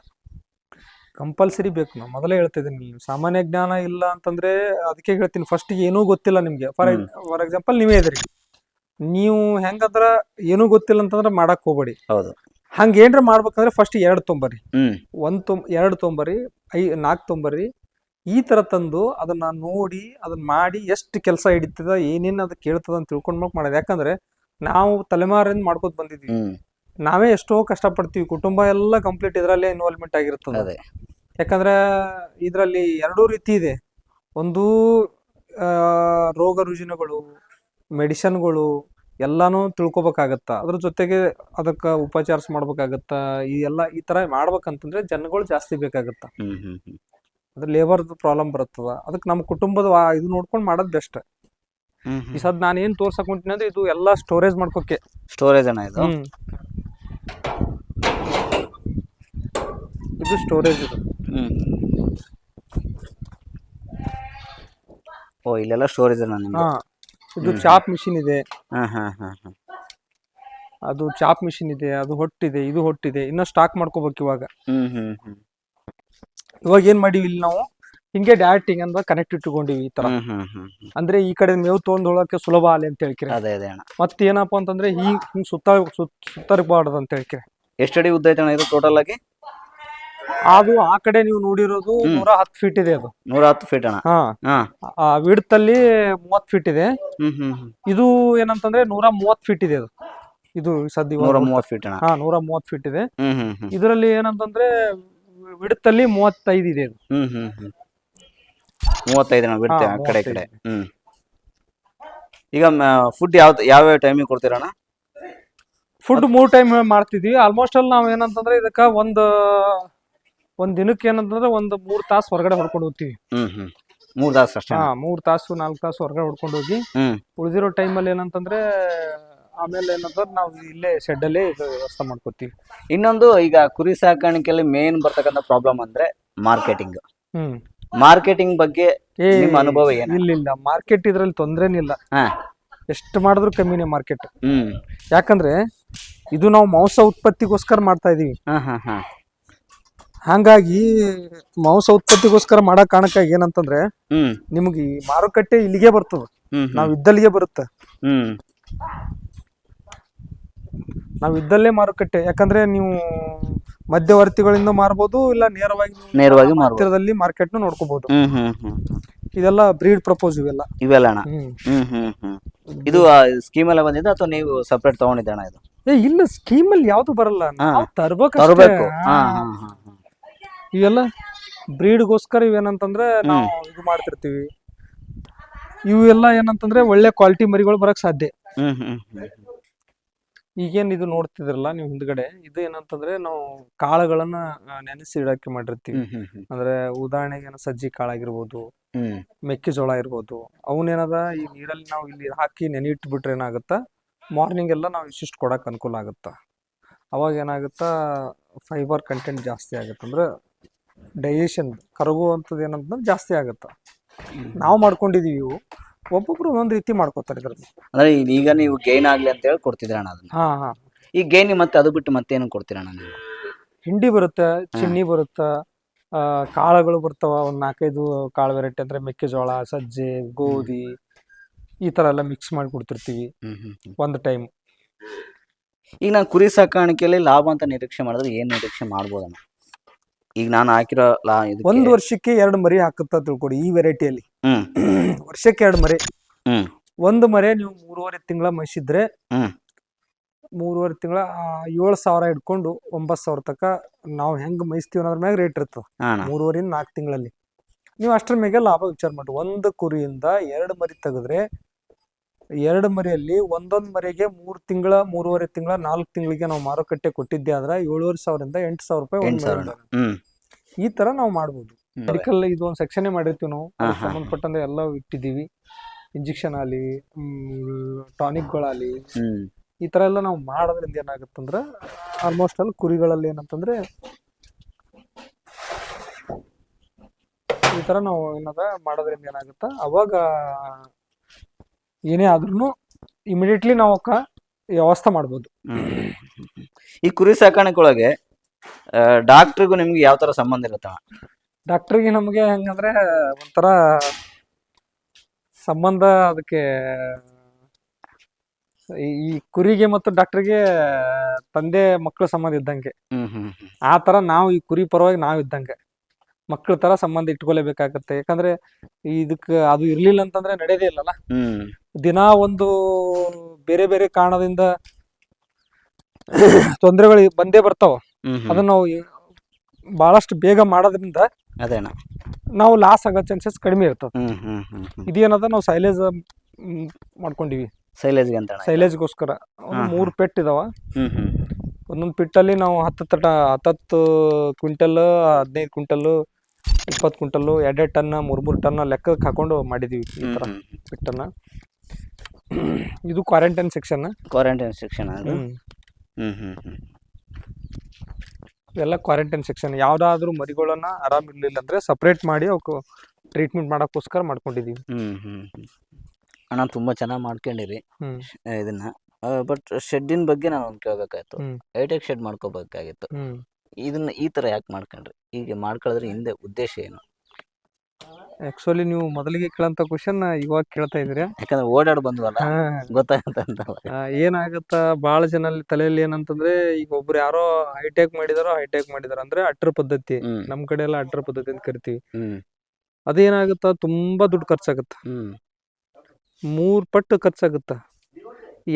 ಕಂಪಲ್ಸರಿ ಬೇಕು. ನಾನು ಮೊದಲೇ ಹೇಳ್ತಿದ್ದೀನಿ ನೀವು ಸಾಮಾನ್ಯ ಜ್ಞಾನ ಇಲ್ಲ ಅಂತಂದ್ರೆ ಅದಕ್ಕೆ ಹೇಳ್ತೀನಿ. ಫಸ್ಟ್ ಏನೂ ಗೊತ್ತಿಲ್ಲ ನಿಮ್ಗೆ. ಫಾರ್. ಫಾರ್ ಎಕ್ಸಾಂಪಲ್ ನೀವೇ ಇದ್ರಿ ನೀವು ಹೆಂಗಂದ್ರ ಏನೂ ಗೊತ್ತಿಲ್ಲ ಅಂತಂದ್ರೆ ಮಾಡಕ್ ಹೋಗ್ಬೇಡಿ. ಹೌದು. ಹಂಗ ಏನ್ರ ಮಾಡ್ಬೇಕಂದ್ರೆ ಫಸ್ಟ್ ಎರಡು ತೊಂಬರಿ ಒಂದ್ ತೊಂಬ ಎರಡು ತೊಂಬರಿ ಐ ನಾಲ್ಕು ತೊಂಬರಿ ಈ ತರ ತಂದು ಅದನ್ನ ನೋಡಿ ಅದನ್ನ ಮಾಡಿ ಎಷ್ಟು ಕೆಲಸ ಹಿಡಿತದ ಏನೇನು ಅದಕ್ಕೆ ಕೇಳ್ತದ ಅಂತ ತಿಳ್ಕೊಂಡ್ ಮಾಡೋದು. ಯಾಕಂದ್ರೆ ನಾವು ತಲೆಮಾರಿಂದ ಮಾಡ್ಕೋತ ಬಂದಿದ್ವಿ ನಾವೇ ಎಷ್ಟೋ ಕಷ್ಟಪಡ್ತೀವಿ. ಕುಟುಂಬ ಎಲ್ಲ ಕಂಪ್ಲೀಟ್ ಇದರಲ್ಲೇ ಇನ್ವಾಲ್ವ್ಮೆಂಟ್ ಆಗಿರ್ತದೆ. ಯಾಕಂದ್ರೆ ಇದರಲ್ಲಿ ಎರಡೂ ರೀತಿ ಇದೆ. ಒಂದು ರೋಗ ರುಜಿನಗಳು ಮೆಡಿಸನ್ಗಳು ಎಲ್ಲಾನು ತಿಳ್ಕೊಬೇಕಾಗತ್ತ? ಅದ್ರ ಜೊತೆಗೆ ಅದಕ್ಕೆ ಉಪಚಾರ ಮಾಡ್ಬೇಕಾಗತ್ತ? ಈ ಎಲ್ಲ ಈ ತರ ಮಾಡ್ಬೇಕಂತಂದ್ರೆ ಜನಗಳು ಜಾಸ್ತಿ ಬೇಕಾಗತ್ತ? ಅದ್ರ ಲೇಬರ್ ಪ್ರಾಬ್ಲಮ್ ಬರುತ್ತದ. ಅದಕ್ಕೆ ನಮ್ಮ ಕುಟುಂಬದ ಇದು ನೋಡ್ಕೊಂಡು ಮಾಡೋದು ಬೆಸ್ಟ್. ಈ ಸದ್ ನಾನು ಏನ್ ತೋರ್ಸಕ್ ಹೊಂಟಿನ ಅಂದ್ರೆ ಇದು ಎಲ್ಲಾ ಸ್ಟೋರೇಜ್ ಮಾಡ್ಕೋಕೆ. ಸ್ಟೋರೇಜ್ ಅಣ್ಣ ಇದು? ಇದು ಸ್ಟೋರೇಜ್ ಇದು. ಓ ಇಲ್ಲೆಲ್ಲ ಸ್ಟೋರೇಜ್ ಅಣ್ಣ ಹಾ ಇದು ಚಾಪ್ ಮಿಷಿನ್ ಇದೆ. ಹಾ ಹಾ ಹಾ ಹಾ. ಅದು ಚಾಪ್ ಮಿಷಿನ್ ಇದೆ ಅದು ಹೊಟ್ಟಿದೆ ಇದು ಹೊಟ್ಟಿದೆ ಇನ್ನ ಸ್ಟಾಕ್ ಮಾಡ್ಕೋಬೇಕು ಇವಾಗ. ಹ್ಮ್ ಹ್ಮ್ ಹ್ಮ್. ಇವಾಗ ಏನ್ ಮಾಡಿವಿ ಇಲ್ಲಿ ನಾವು ಹಿಂಗೆ ಡೈರೆಕ್ಟ್ ಹಿಂಗ ಅಂದ್ರೆ ಕನೆಕ್ಟ್ ಇಟ್ಕೊಂಡಿವಿ ಈ ತರ. ಅಂದ್ರೆ ಈ ಕಡೆ ಮೇವು ತೊಗೊಂಡ್ ಹೋಗಕ್ಕೆ ಸುಲಭ ಆಲಿ ಅಂತ ಹೇಳ್ಕಿರಿ ಅದೇ ಅದೇ ಅಣ್ಣ. ಮತ್ತೆ ಏನಪ್ಪಾ ಅಂತಂದ್ರೆ ಹಿಂಗ್ ಸುತ್ತ ಸುತ್ತ ಸುತ್ ಸುತ್ತರ್ಬಾರ್ದು ಅಂತ ಹೇಳ್ಕಿರಿ ಎಷ್ಟು ಅಡಿ ಉದ್ದ ಐತೆ ಅಣ್ಣ ಇದು ಟೋಟಲ್ ಆಗಿ? ಅದು ಆ ಕಡೆ ನೀವು ನೋಡಿರೋದು. ನೂರ ಹತ್ತು ಫೀಟ್ ಇದೆ ಅದು. ನೂರ ಹತ್ತು ಫೀಟ್ ಅಣ್ಣ. ಹಾ. ವಿಡ್ತ್ ಅಲ್ಲಿ ಮೂವತ್ ಫೀಟ್ ಇದೆ. ಇದು ಏನಂತಂದ್ರೆ ನೂರ ಮೂವತ್ ಫೀಟ್ ಇದೆ ಅದು. ಇದು ಸದ್ಯ ನೂರ ಮೂವತ್ ಫೀಟ್ ಅಣ್ಣ. ಹಾ ನೂರ ಮೂವತ್ ಫೀಟ್ ಇದೆ. ಇದರಲ್ಲಿ ಏನಂತಂದ್ರೆ ವಿಡ್ತ್ ಅಲ್ಲಿ ಮೂವತ್ತೈದು ಇದೆ ಅದು. ಮೂವತ್ತೈದು ಅಣ್ಣ ಬಿಡ್ತೇವೆ ಆ ಕಡೆ ಕಡೆ. ಹ್ಮ್. ಈಗ ಫುಡ್ ಯಾವ ಯಾವ್ಯಾವ ಟೈಮಿಗೆ ಕೊಡ್ತೀರಣ್ಣ ಫುಡ್ ಮೂರ್ ಟೈಮ್ ಮಾಡ್ತಿದ್ವಿ. ಆಲ್ಮೋಸ್ಟ್ ಅಲ್ಲಿ ನಾವ್ ಏನಂತಂದ್ರೆ ಇದಕ್ಕ ಒಂದ್ ಒಂದ್ ದಿನಕ್ಕೆ ಏನಂತಂದ್ರೆ ಒಂದ್ ಮೂರ್ ತಾಸು ಹೊರಗಡೆ ಹೊಡ್ಕೊಂಡು ಹೋಗ್ತೀವಿ. ಹ್ಮ್ ಹ್ಮ್. ಮೂರ್ ತಾಸು ಅಷ್ಟೇ ಹಾ ಮೂರ್ ತಾಸು ನಾಲ್ಕು ತಾಸು ಹೊರಗಡೆ ಹೊಡ್ಕೊಂಡು ಹೋಗಿ ಹ್ಮ್. ಉಳಿದಿರೋ ಟೈಮಲ್ಲಿ ಏನಂತಂದ್ರೆ ಆಮೇಲೆ ಏನಂತಂದ್ರೆ ನಾವು ಇಲ್ಲೇ ಶೆಡ್ ಅಲ್ಲಿ ಇದು ವ್ಯವಸ್ಥೆ ಮಾಡ್ಕೋತೀವಿ. ಇನ್ನೊಂದು ಈಗ ಕುರಿ ಸಾಕಾಣಿಕೆಯಲ್ಲಿ ಮೇನ್ ಬರ್ತಕ್ಕಂಥ ಪ್ರಾಬ್ಲಮ್ ಅಂದ್ರೆ ಮಾರ್ಕೆಟಿಂಗ್ ಹ್ಮ್. ಮಾರ್ಕೆಟಿಂಗ್ ಬಗ್ಗೆ ಏ ನಿಮ್ಮ ಅನುಭವ ಏನು? ಇಲ್ಲ ಇಲ್ಲ. ಮಾರ್ಕೆಟ್ ಇದ್ರಲ್ಲಿ ತೊಂದ್ರೆನಿಲ್ಲ ಹಾ. ಎಷ್ಟು ಮಾಡಿದ್ರು ಕಮ್ಮಿನೇ ಮಾರ್ಕೆಟ್ ಹ್ಮ್. ಯಾಕಂದ್ರೆ ಇದು ನಾವು ಮಾಂಸ ಉತ್ಪತ್ತಿಗೋಸ್ಕರ ಮಾಡ್ತಾ ಇದೀವಿ. ಹಾ ಹಾ ಹಾ. ಹಾಗಾಗಿ ಮಾಂಸ ಉತ್ಪತ್ತಿಗೋಸ್ಕರ ಮಾಡೋ ಕಾರಣಕ್ಕಾಗಿ ಏನಂತಂದ್ರೆ ಹ್ಮ್. ನಿಮ್ಗೆ ಈ ಮಾರುಕಟ್ಟೆ ಇಲ್ಲಿಗೆ ಬರ್ತದ. ಹ್ಮ್ ನಾವ್ ಇದ್ದಲ್ಲಿಗೆ ಬರುತ್ತೆ. ಹ್ಮ್. ನಾವ್ ಇದ್ದಲ್ಲೇ ಮಾರುಕಟ್ಟೆ. ಯಾಕಂದ್ರೆ ನೀವು ಮಧ್ಯವರ್ತಿಗಳಿಂದ ಮಾರ್ಬೋದು ಇಲ್ಲ ನೇರವಾಗಿ ನೀವು ನೇರವಾಗಿ ಮಾರ್ಬೋದು. ಹತ್ತಿರದಲ್ಲಿ ಮಾರ್ಕೆಟ್ ನೋಡ್ಕೋಬಹುದು ಹ್ಮ್ ಹ್ಮ್ ಹ್ಮ್. ಇದೆಲ್ಲ ಬ್ರೀಡ್ ಪ್ರಪೋಸ್ ಇವೆಲ್ಲ. ಇವೆಲ್ಲ ಅಣ್ಣ. ಹ್ಮ್. ಹ್ಮ್ ಹ್ಮ್ ಹ್ಮ್. ಇದು ಸ್ಕೀಮ್ ಎಲ್ಲ ಬಂದಿದೆ ಅಥವಾ ನೀವು ಸಪ್ರೇಟ್ ತಗೊಂಡಿದ್ದೆ ಅಣ್ಣ ಇದು? ಏ ಇಲ್ಲ ಸ್ಕೀಮ್ ಅಲ್ಲಿ ಯಾವ್ದು ಬರಲ್ಲ. ನಾವು ತರ್ಬೇಕು ತರಬೇಕು. ಹಾ ಹಾ ಹಾ ಹಾ. ಇವೆಲ್ಲ ಬ್ರೀಡ್ಗೋಸ್ಕರ ಇವೇನಂತಂದ್ರೆ ನಾವು ಇದು ಮಾಡ್ತಿರ್ತೀವಿ. ಇವೆಲ್ಲ ಏನಂತಂದ್ರೆ ಒಳ್ಳೆ ಕ್ವಾಲಿಟಿ ಮರಿಗಳು ಬರಕ್ ಸಾಧ್ಯ. ಹ್ಮ್ ಹ್ಮ್ ಹ್ಮ್. ಈಗೇನ್ ಇದು ನೋಡ್ತಿದ್ರಲ್ಲ ನೀವು ಹಿಂದ್ಗಡೆ ಇದು ಏನಂತಂದ್ರೆ ನಾವು ಕಾಳುಗಳನ್ನ ಆ, ನೆನೆಸಿ ಇಡಕ್ಕೆ ಮಾಡಿರ್ತೀವಿ. ಹ್ಮ್ ಹ್ಮ್ ಹ್ಮ್. ಅಂದ್ರೆ ಉದಾಹರಣೆಗೆ ಏನೋ ಸಜ್ಜಿ ಕಾಳಾಗಿರ್ಬೋದು ಹ್ಮ್. ಮೆಕ್ಕೆಜೋಳ ಇರ್ಬೋದು ಅವನೇನದ ಈ ನೀರಲ್ಲಿ ನಾವು ಇಲ್ಲಿ ಹಾಕಿ ನೆನೆ ಇಟ್ಬಿಟ್ರೆ ಏನಾಗುತ್ತಾ ಮಾರ್ನಿಂಗ್ ಎಲ್ಲ ನಾವು ಇಷ್ಟಿಷ್ಟು ಕೊಡಕ್ಕೆ ಅನುಕೂಲ ಆಗುತ್ತಾ. ಅವಾಗ ಏನಾಗುತ್ತಾ ಫೈಬರ್ ಕಂಟೆಂಟ್ ಜಾಸ್ತಿ ಆಗುತ್ತೆ ಅಂದ್ರೆ ಡೈಜೆಷನ್ ಕರಗುವಂಥದ್ದು ಏನಂತಂದ್ರೆ ಜಾಸ್ತಿ ಆಗುತ್ತೆ. ನಾವು ಮಾಡ್ಕೊಂಡಿದೀವಿ ಇವು. ಒಬ್ಬೊಬ್ರು ಒಂದೊಂದು ರೀತಿ ಮಾಡ್ಕೋತಾರೆ ಇದ್ರಲ್ಲಿ. ಅಂದ್ರೆ ಈಗ- ಈಗ ನೀವು ಗೈನ್ ಆಗ್ಲಿ ಅಂತ ಹೇಳಿ ಕೊಡ್ತಿದ್ರ ಅಣ್ಣ ಅದನ್ನ? ಹಾ ಹಾ. ಈ ಗೈನ್ ಮತ್ತೆ ಅದು ಬಿಟ್ಟು ಮತ್ತೇನು ಕೊಡ್ತೀರ ಅಣ್ಣ ನೀವು? ಹಿಂಡಿ ಬರುತ್ತೆ ಚಿನ್ನಿ ಬರುತ್ತೆ ಆ, ಕಾಳುಗಳು ಬರ್ತಾವ ಒಂದು ನಾಲ್ಕೈದು ಕಾಳು ವೆರೈಟಿ ಅಂದ್ರೆ ಮೆಕ್ಕೆಜೋಳ ಸಜ್ಜೆ ಗೋಧಿ ಈ ತರ ಎಲ್ಲ ಮಿಕ್ಸ್ ಮಾಡಿ ಕೊಡ್ತಿರ್ತೀವಿ ಹ್ಮ್ ಹ್ಮ್ ಹ್ಮ್. ಒಂದು ಟೈಮ್ ಈಗ ನಾನು ಕುರಿ ಸಾಕಾಣಿಕೆಯಲ್ಲಿ ಲಾಭ ಅಂತ ನಿರೀಕ್ಷೆ ಮಾಡಿದ್ರೆ ಏನ್ ನಿರೀಕ್ಷೆ ಮಾಡ್ಬೋದಣ್ಣ? ಈಗ ನಾನು ಹಾಕಿರೋ ಲಾ ಇದಕ್ಕೆ- ಒಂದು ವರ್ಷಕ್ಕೆ ಎರಡು ಮರಿ ಹಾಕುತ್ತಾ ತಿಳ್ಕೊಡಿ ಈ ವೆರೈಟಿಯಲ್ಲಿ. ಹ್ಮ್. ವರ್ಷಕ್ಕೆ ಎರಡು ಮರಿ. ಹ್ಮ್. ಒಂದು ಮರಿ ನೀವು ಮೂರುವರೆ ತಿಂಗಳ ಮೈಸಿದ್ರೆ ಹ್ಮ್. ಮೂರುವರೆ ತಿಂಗಳ ಏಳು ಸಾವಿರ ಇಟ್ಕೊಂಡು ಒಂಬತ್ತು ಸಾವಿರ ತನಕ ನಾವು ಹೆಂಗ್ ಮೈಸ್ತೀವಿ ಅನ್ನೋದ್ರ ಮ್ಯಾಗ ರೇಟ್ ಇರ್ತದೆ. ಅಣ್ಣ ಮೂರುವರಿಂದ ನಾಲ್ಕು ತಿಂಗಳಲ್ಲಿ. ನೀವು ಅಷ್ಟರ ಮೇಲೆ ಲಾಭ ವಿಚಾರ ಮಾಡಿ ಒಂದು ಕುರಿಯಿಂದ ಎರಡು ಮರಿ ತೆಗೆದ್ರೆ ಎರಡು ಮರಿಯಲ್ಲಿ ಒಂದೊಂದು ಮರಿಗೆ ಮೂರು ತಿಂಗಳ ಮೂರುವರೆ ತಿಂಗಳ ನಾಲ್ಕು ತಿಂಗಳಿಗೆ ನಾವು ಮಾರುಕಟ್ಟೆ ಕೊಟ್ಟಿದ್ದೆ ಆದ್ರೆ ಏಳುವರೆ ಸಾವಿರದಿಂದ ಎಂಟು ಸಾವಿರ ರೂಪಾಯಿ ಒಂದು ಸಾವಿರ ಮರಿ ಹ್ಮ್. ಈ ತರ ನಾವು ಮಾಡ್ಬೋದು. ಮೆಡಿಕಲ್ ಇದು ಒಂದು ಸೆಕ್ಷನ್ ಮಾಡಿರ್ತೀವಿ ನಾವು. ಅದಕ್ಕೆ ಸಂಬಂಧಪಟ್ಟಂತೆ ಎಲ್ಲ ಇಟ್ಟಿದ್ದೀವಿ. ಇಂಜೆಕ್ಷನ್ ಆಗಲಿ ಟಾನಿಕ್ಗಳಾಗಲಿ ಈ ತರ ಎಲ್ಲ ನಾವು ಮಾಡೋದ್ರಿಂದ ಏನಾಗುತ್ತಂದ್ರೆ ಆಲ್ಮೋಸ್ಟ್ ಅಲ್ಲಿ ಕುರಿಗಳಲ್ಲಿ ಏನಂತಂದ್ರೆ ಈ ತರ ನಾವು ಏನದ ಮಾಡೋದ್ರಿಂದ ಏನಾಗುತ್ತ? ಅವಾಗ ಏನೇ ಆದ್ರೂ ಇಮಿಡಿಯೇಟ್ಲಿ ನಾವು ವ್ಯವಸ್ಥೆ ಮಾಡ್ಬೋದು. ಈ ಕುರಿ ಸಾಕಾಣಿಕೆ ಒಳಗೆ ಡಾಕ್ಟ್ರಿಗೂ ನಿಮ್ಗೆ ಯಾವ ತರ ಸಂಬಂಧ ಇರುತ್ತ ಡಾಕ್ಟ್ರಿಗೆ ನಮಗೆ ಹೆಂಗಂದ್ರೆ ಒಂಥರ ಸಂಬಂಧ ಅದಕ್ಕೆ ಈ ಕುರಿಗೆ ಮತ್ತು ಡಾಕ್ಟ್ರಿಗೆ ತಂದೆ ಮಕ್ಕಳ ಸಂಬಂಧ ಇದ್ದಂಗೆ. ಆ ತರ ನಾವು ಈ ಕುರಿ ಪರವಾಗಿ ನಾವು ಇದ್ದಂಗೆ. ಮಕ್ಕಳ ತರ ಸಂಬಂಧ ಇಟ್ಕೊಲೇಬೇಕಾಗತ್ತೆ. ಯಾಕಂದ್ರೆ ಇದಕ್ಕೆ ಅದು ಇರ್ಲಿಲ್ಲ ಅಂತಂದ್ರೆ ನಡೆಯದೇ ಇಲ್ಲಲ್ಲ. ದಿನ ಒಂದು ಬೇರೆ ಬೇರೆ ಕಾರಣದಿಂದ ತೊಂದರೆಗಳು ಬಂದೇ ಬರ್ತಾವ. ಅದನ್ನ ನಾವು ಬಹಳಷ್ಟು ಬೇಗ ಮಾಡೋದ್ರಿಂದ ಅದೇನ? ನಾವು ಲಾಸ್ ಆಗೋ ಚಾನ್ಸಸ್ ಕಡಿಮೆ ಇರ್ತದೆ. ಇದೇನದ ನಾವು ಸೈಲೇಜ್ ಮಾಡ್ಕೊಂಡಿವಿ. ಸೈಲೇಜ್ ಅಂತ? ಸೈಲೇಜ್ಗೋಸ್ಕರ ಒಂದು ಮೂರು ಪೆಟ್ ಇದಾವ. ಒಂದೊಂದು ಪಿಟ್ಟಲ್ಲಿ ನಾವು ಹತ್ತು ತಟ ಹತ್ತತ್ತು ಕ್ವಿಂಟಲ್ ಹದಿನೈದು ಕ್ವಿಂಟಲ್ ಇಪ್ಪತ್ತು ಕ್ವಿಂಟಲ್ ಎರಡೆರಡು ಟನ್ ಮೂರು ಮೂರು ಟನ್ ಲೆಕ್ಕಕ್ಕೆ ಹಾಕೊಂಡು ಮಾಡಿದೀವಿ ಈ ಥರ ಪಿಟ್ಟನ್ನು ಇದು ಕ್ವಾರಂಟೈನ್ ಸೆಕ್ಷನ್ ಕ್ವಾರಂಟೈನ್ ಸೆಕ್ಷನ್ ಹ್ಞೂ ಹ್ಞೂ ಹ್ಮ್. ಇವೆಲ್ಲ ಕ್ವಾರಂಟೈನ್ ಸೆಕ್ಷನ್ ಯಾವ್ದಾದ್ರು ಮರಿಗಳನ್ನ ಆರಾಮಿರ್ಲಿಲ್ಲ ಅಂದ್ರೆ ಸಪ್ರೇಟ್ ಮಾಡಿ ಅವಕ್ಕೆ ಟ್ರೀಟ್ಮೆಂಟ್ ಮಾಡೋಕ್ಕೋಸ್ಕರ ಮಾಡ್ಕೊಂಡಿದ್ದೀವಿ ಹ್ಮ್ ಹ್ಮ್ ಹ್ಮ್. ಅಣ್ಣ ತುಂಬಾ ಚೆನ್ನಾಗಿ ಮಾಡ್ಕೊಂಡಿರಿ. ಇದನ್ನ. ಬಟ್ ಶೆಡ್ಡಿನ ಬಗ್ಗೆ ನಾನು ಒಂದು ಕೇಳಬೇಕಾಯ್ತು. ಹ್ಮ್. High tech shed ಮಾಡ್ಕೋಬೇಕಾಗಿತ್ತು. ಇದನ್ನ ಈ ತರ ಯಾಕೆ ಮಾಡ್ಕೊಂಡ್ರಿ? ಹೀಗೆ ಮಾಡ್ಕೊಳ್ಳೋದ್ರ ಹಿಂದೆ ಉದ್ದೇಶ ಏನು? ಆಕ್ಚುಲಿ ನೀವು ಮೊದಲಿಗೆ ಕೇಳಂತ ಕ್ವಶನ್ ಇವಾಗ ಕೇಳ್ತಾ ಇದ್ರಿ ಯಾಕಂದ್ರೆ ಓಡಾಡ್ ಬಂದ್ವಲ್ಲ ಗೊತ್ತಾಗತ್ತ ಗೊತ್ತಾಗತ್ತಂತ ಏನಾಗತ್ತ? ಬಹಳ ಜನ ತಲೆಯಲ್ಲಿ ಏನಂತಂದ್ರೆ ಈಗ ಒಬ್ರು ಯಾರೋ ಹೈಟೆಕ್ ಮಾಡಿದಾರೋ ಹೈಟೆಕ್ ಮಾಡಿದಾರ ಅಂದ್ರೆ ಅಟ್ರ ಪದ್ಧತಿ. ನಮ್ ಕಡೆ ಎಲ್ಲ ಅಟ್ರ ಪದ್ಧತಿ ಅಂತ ಕರಿತೀವಿ. ಅದೇನಾಗತ್ತ? ತುಂಬಾ ದುಡ್ಡು ಖರ್ಚಾಗತ್ತ. ಮೂರ್ ಪಟ್ಟು ಖರ್ಚಾಗತ್ತ.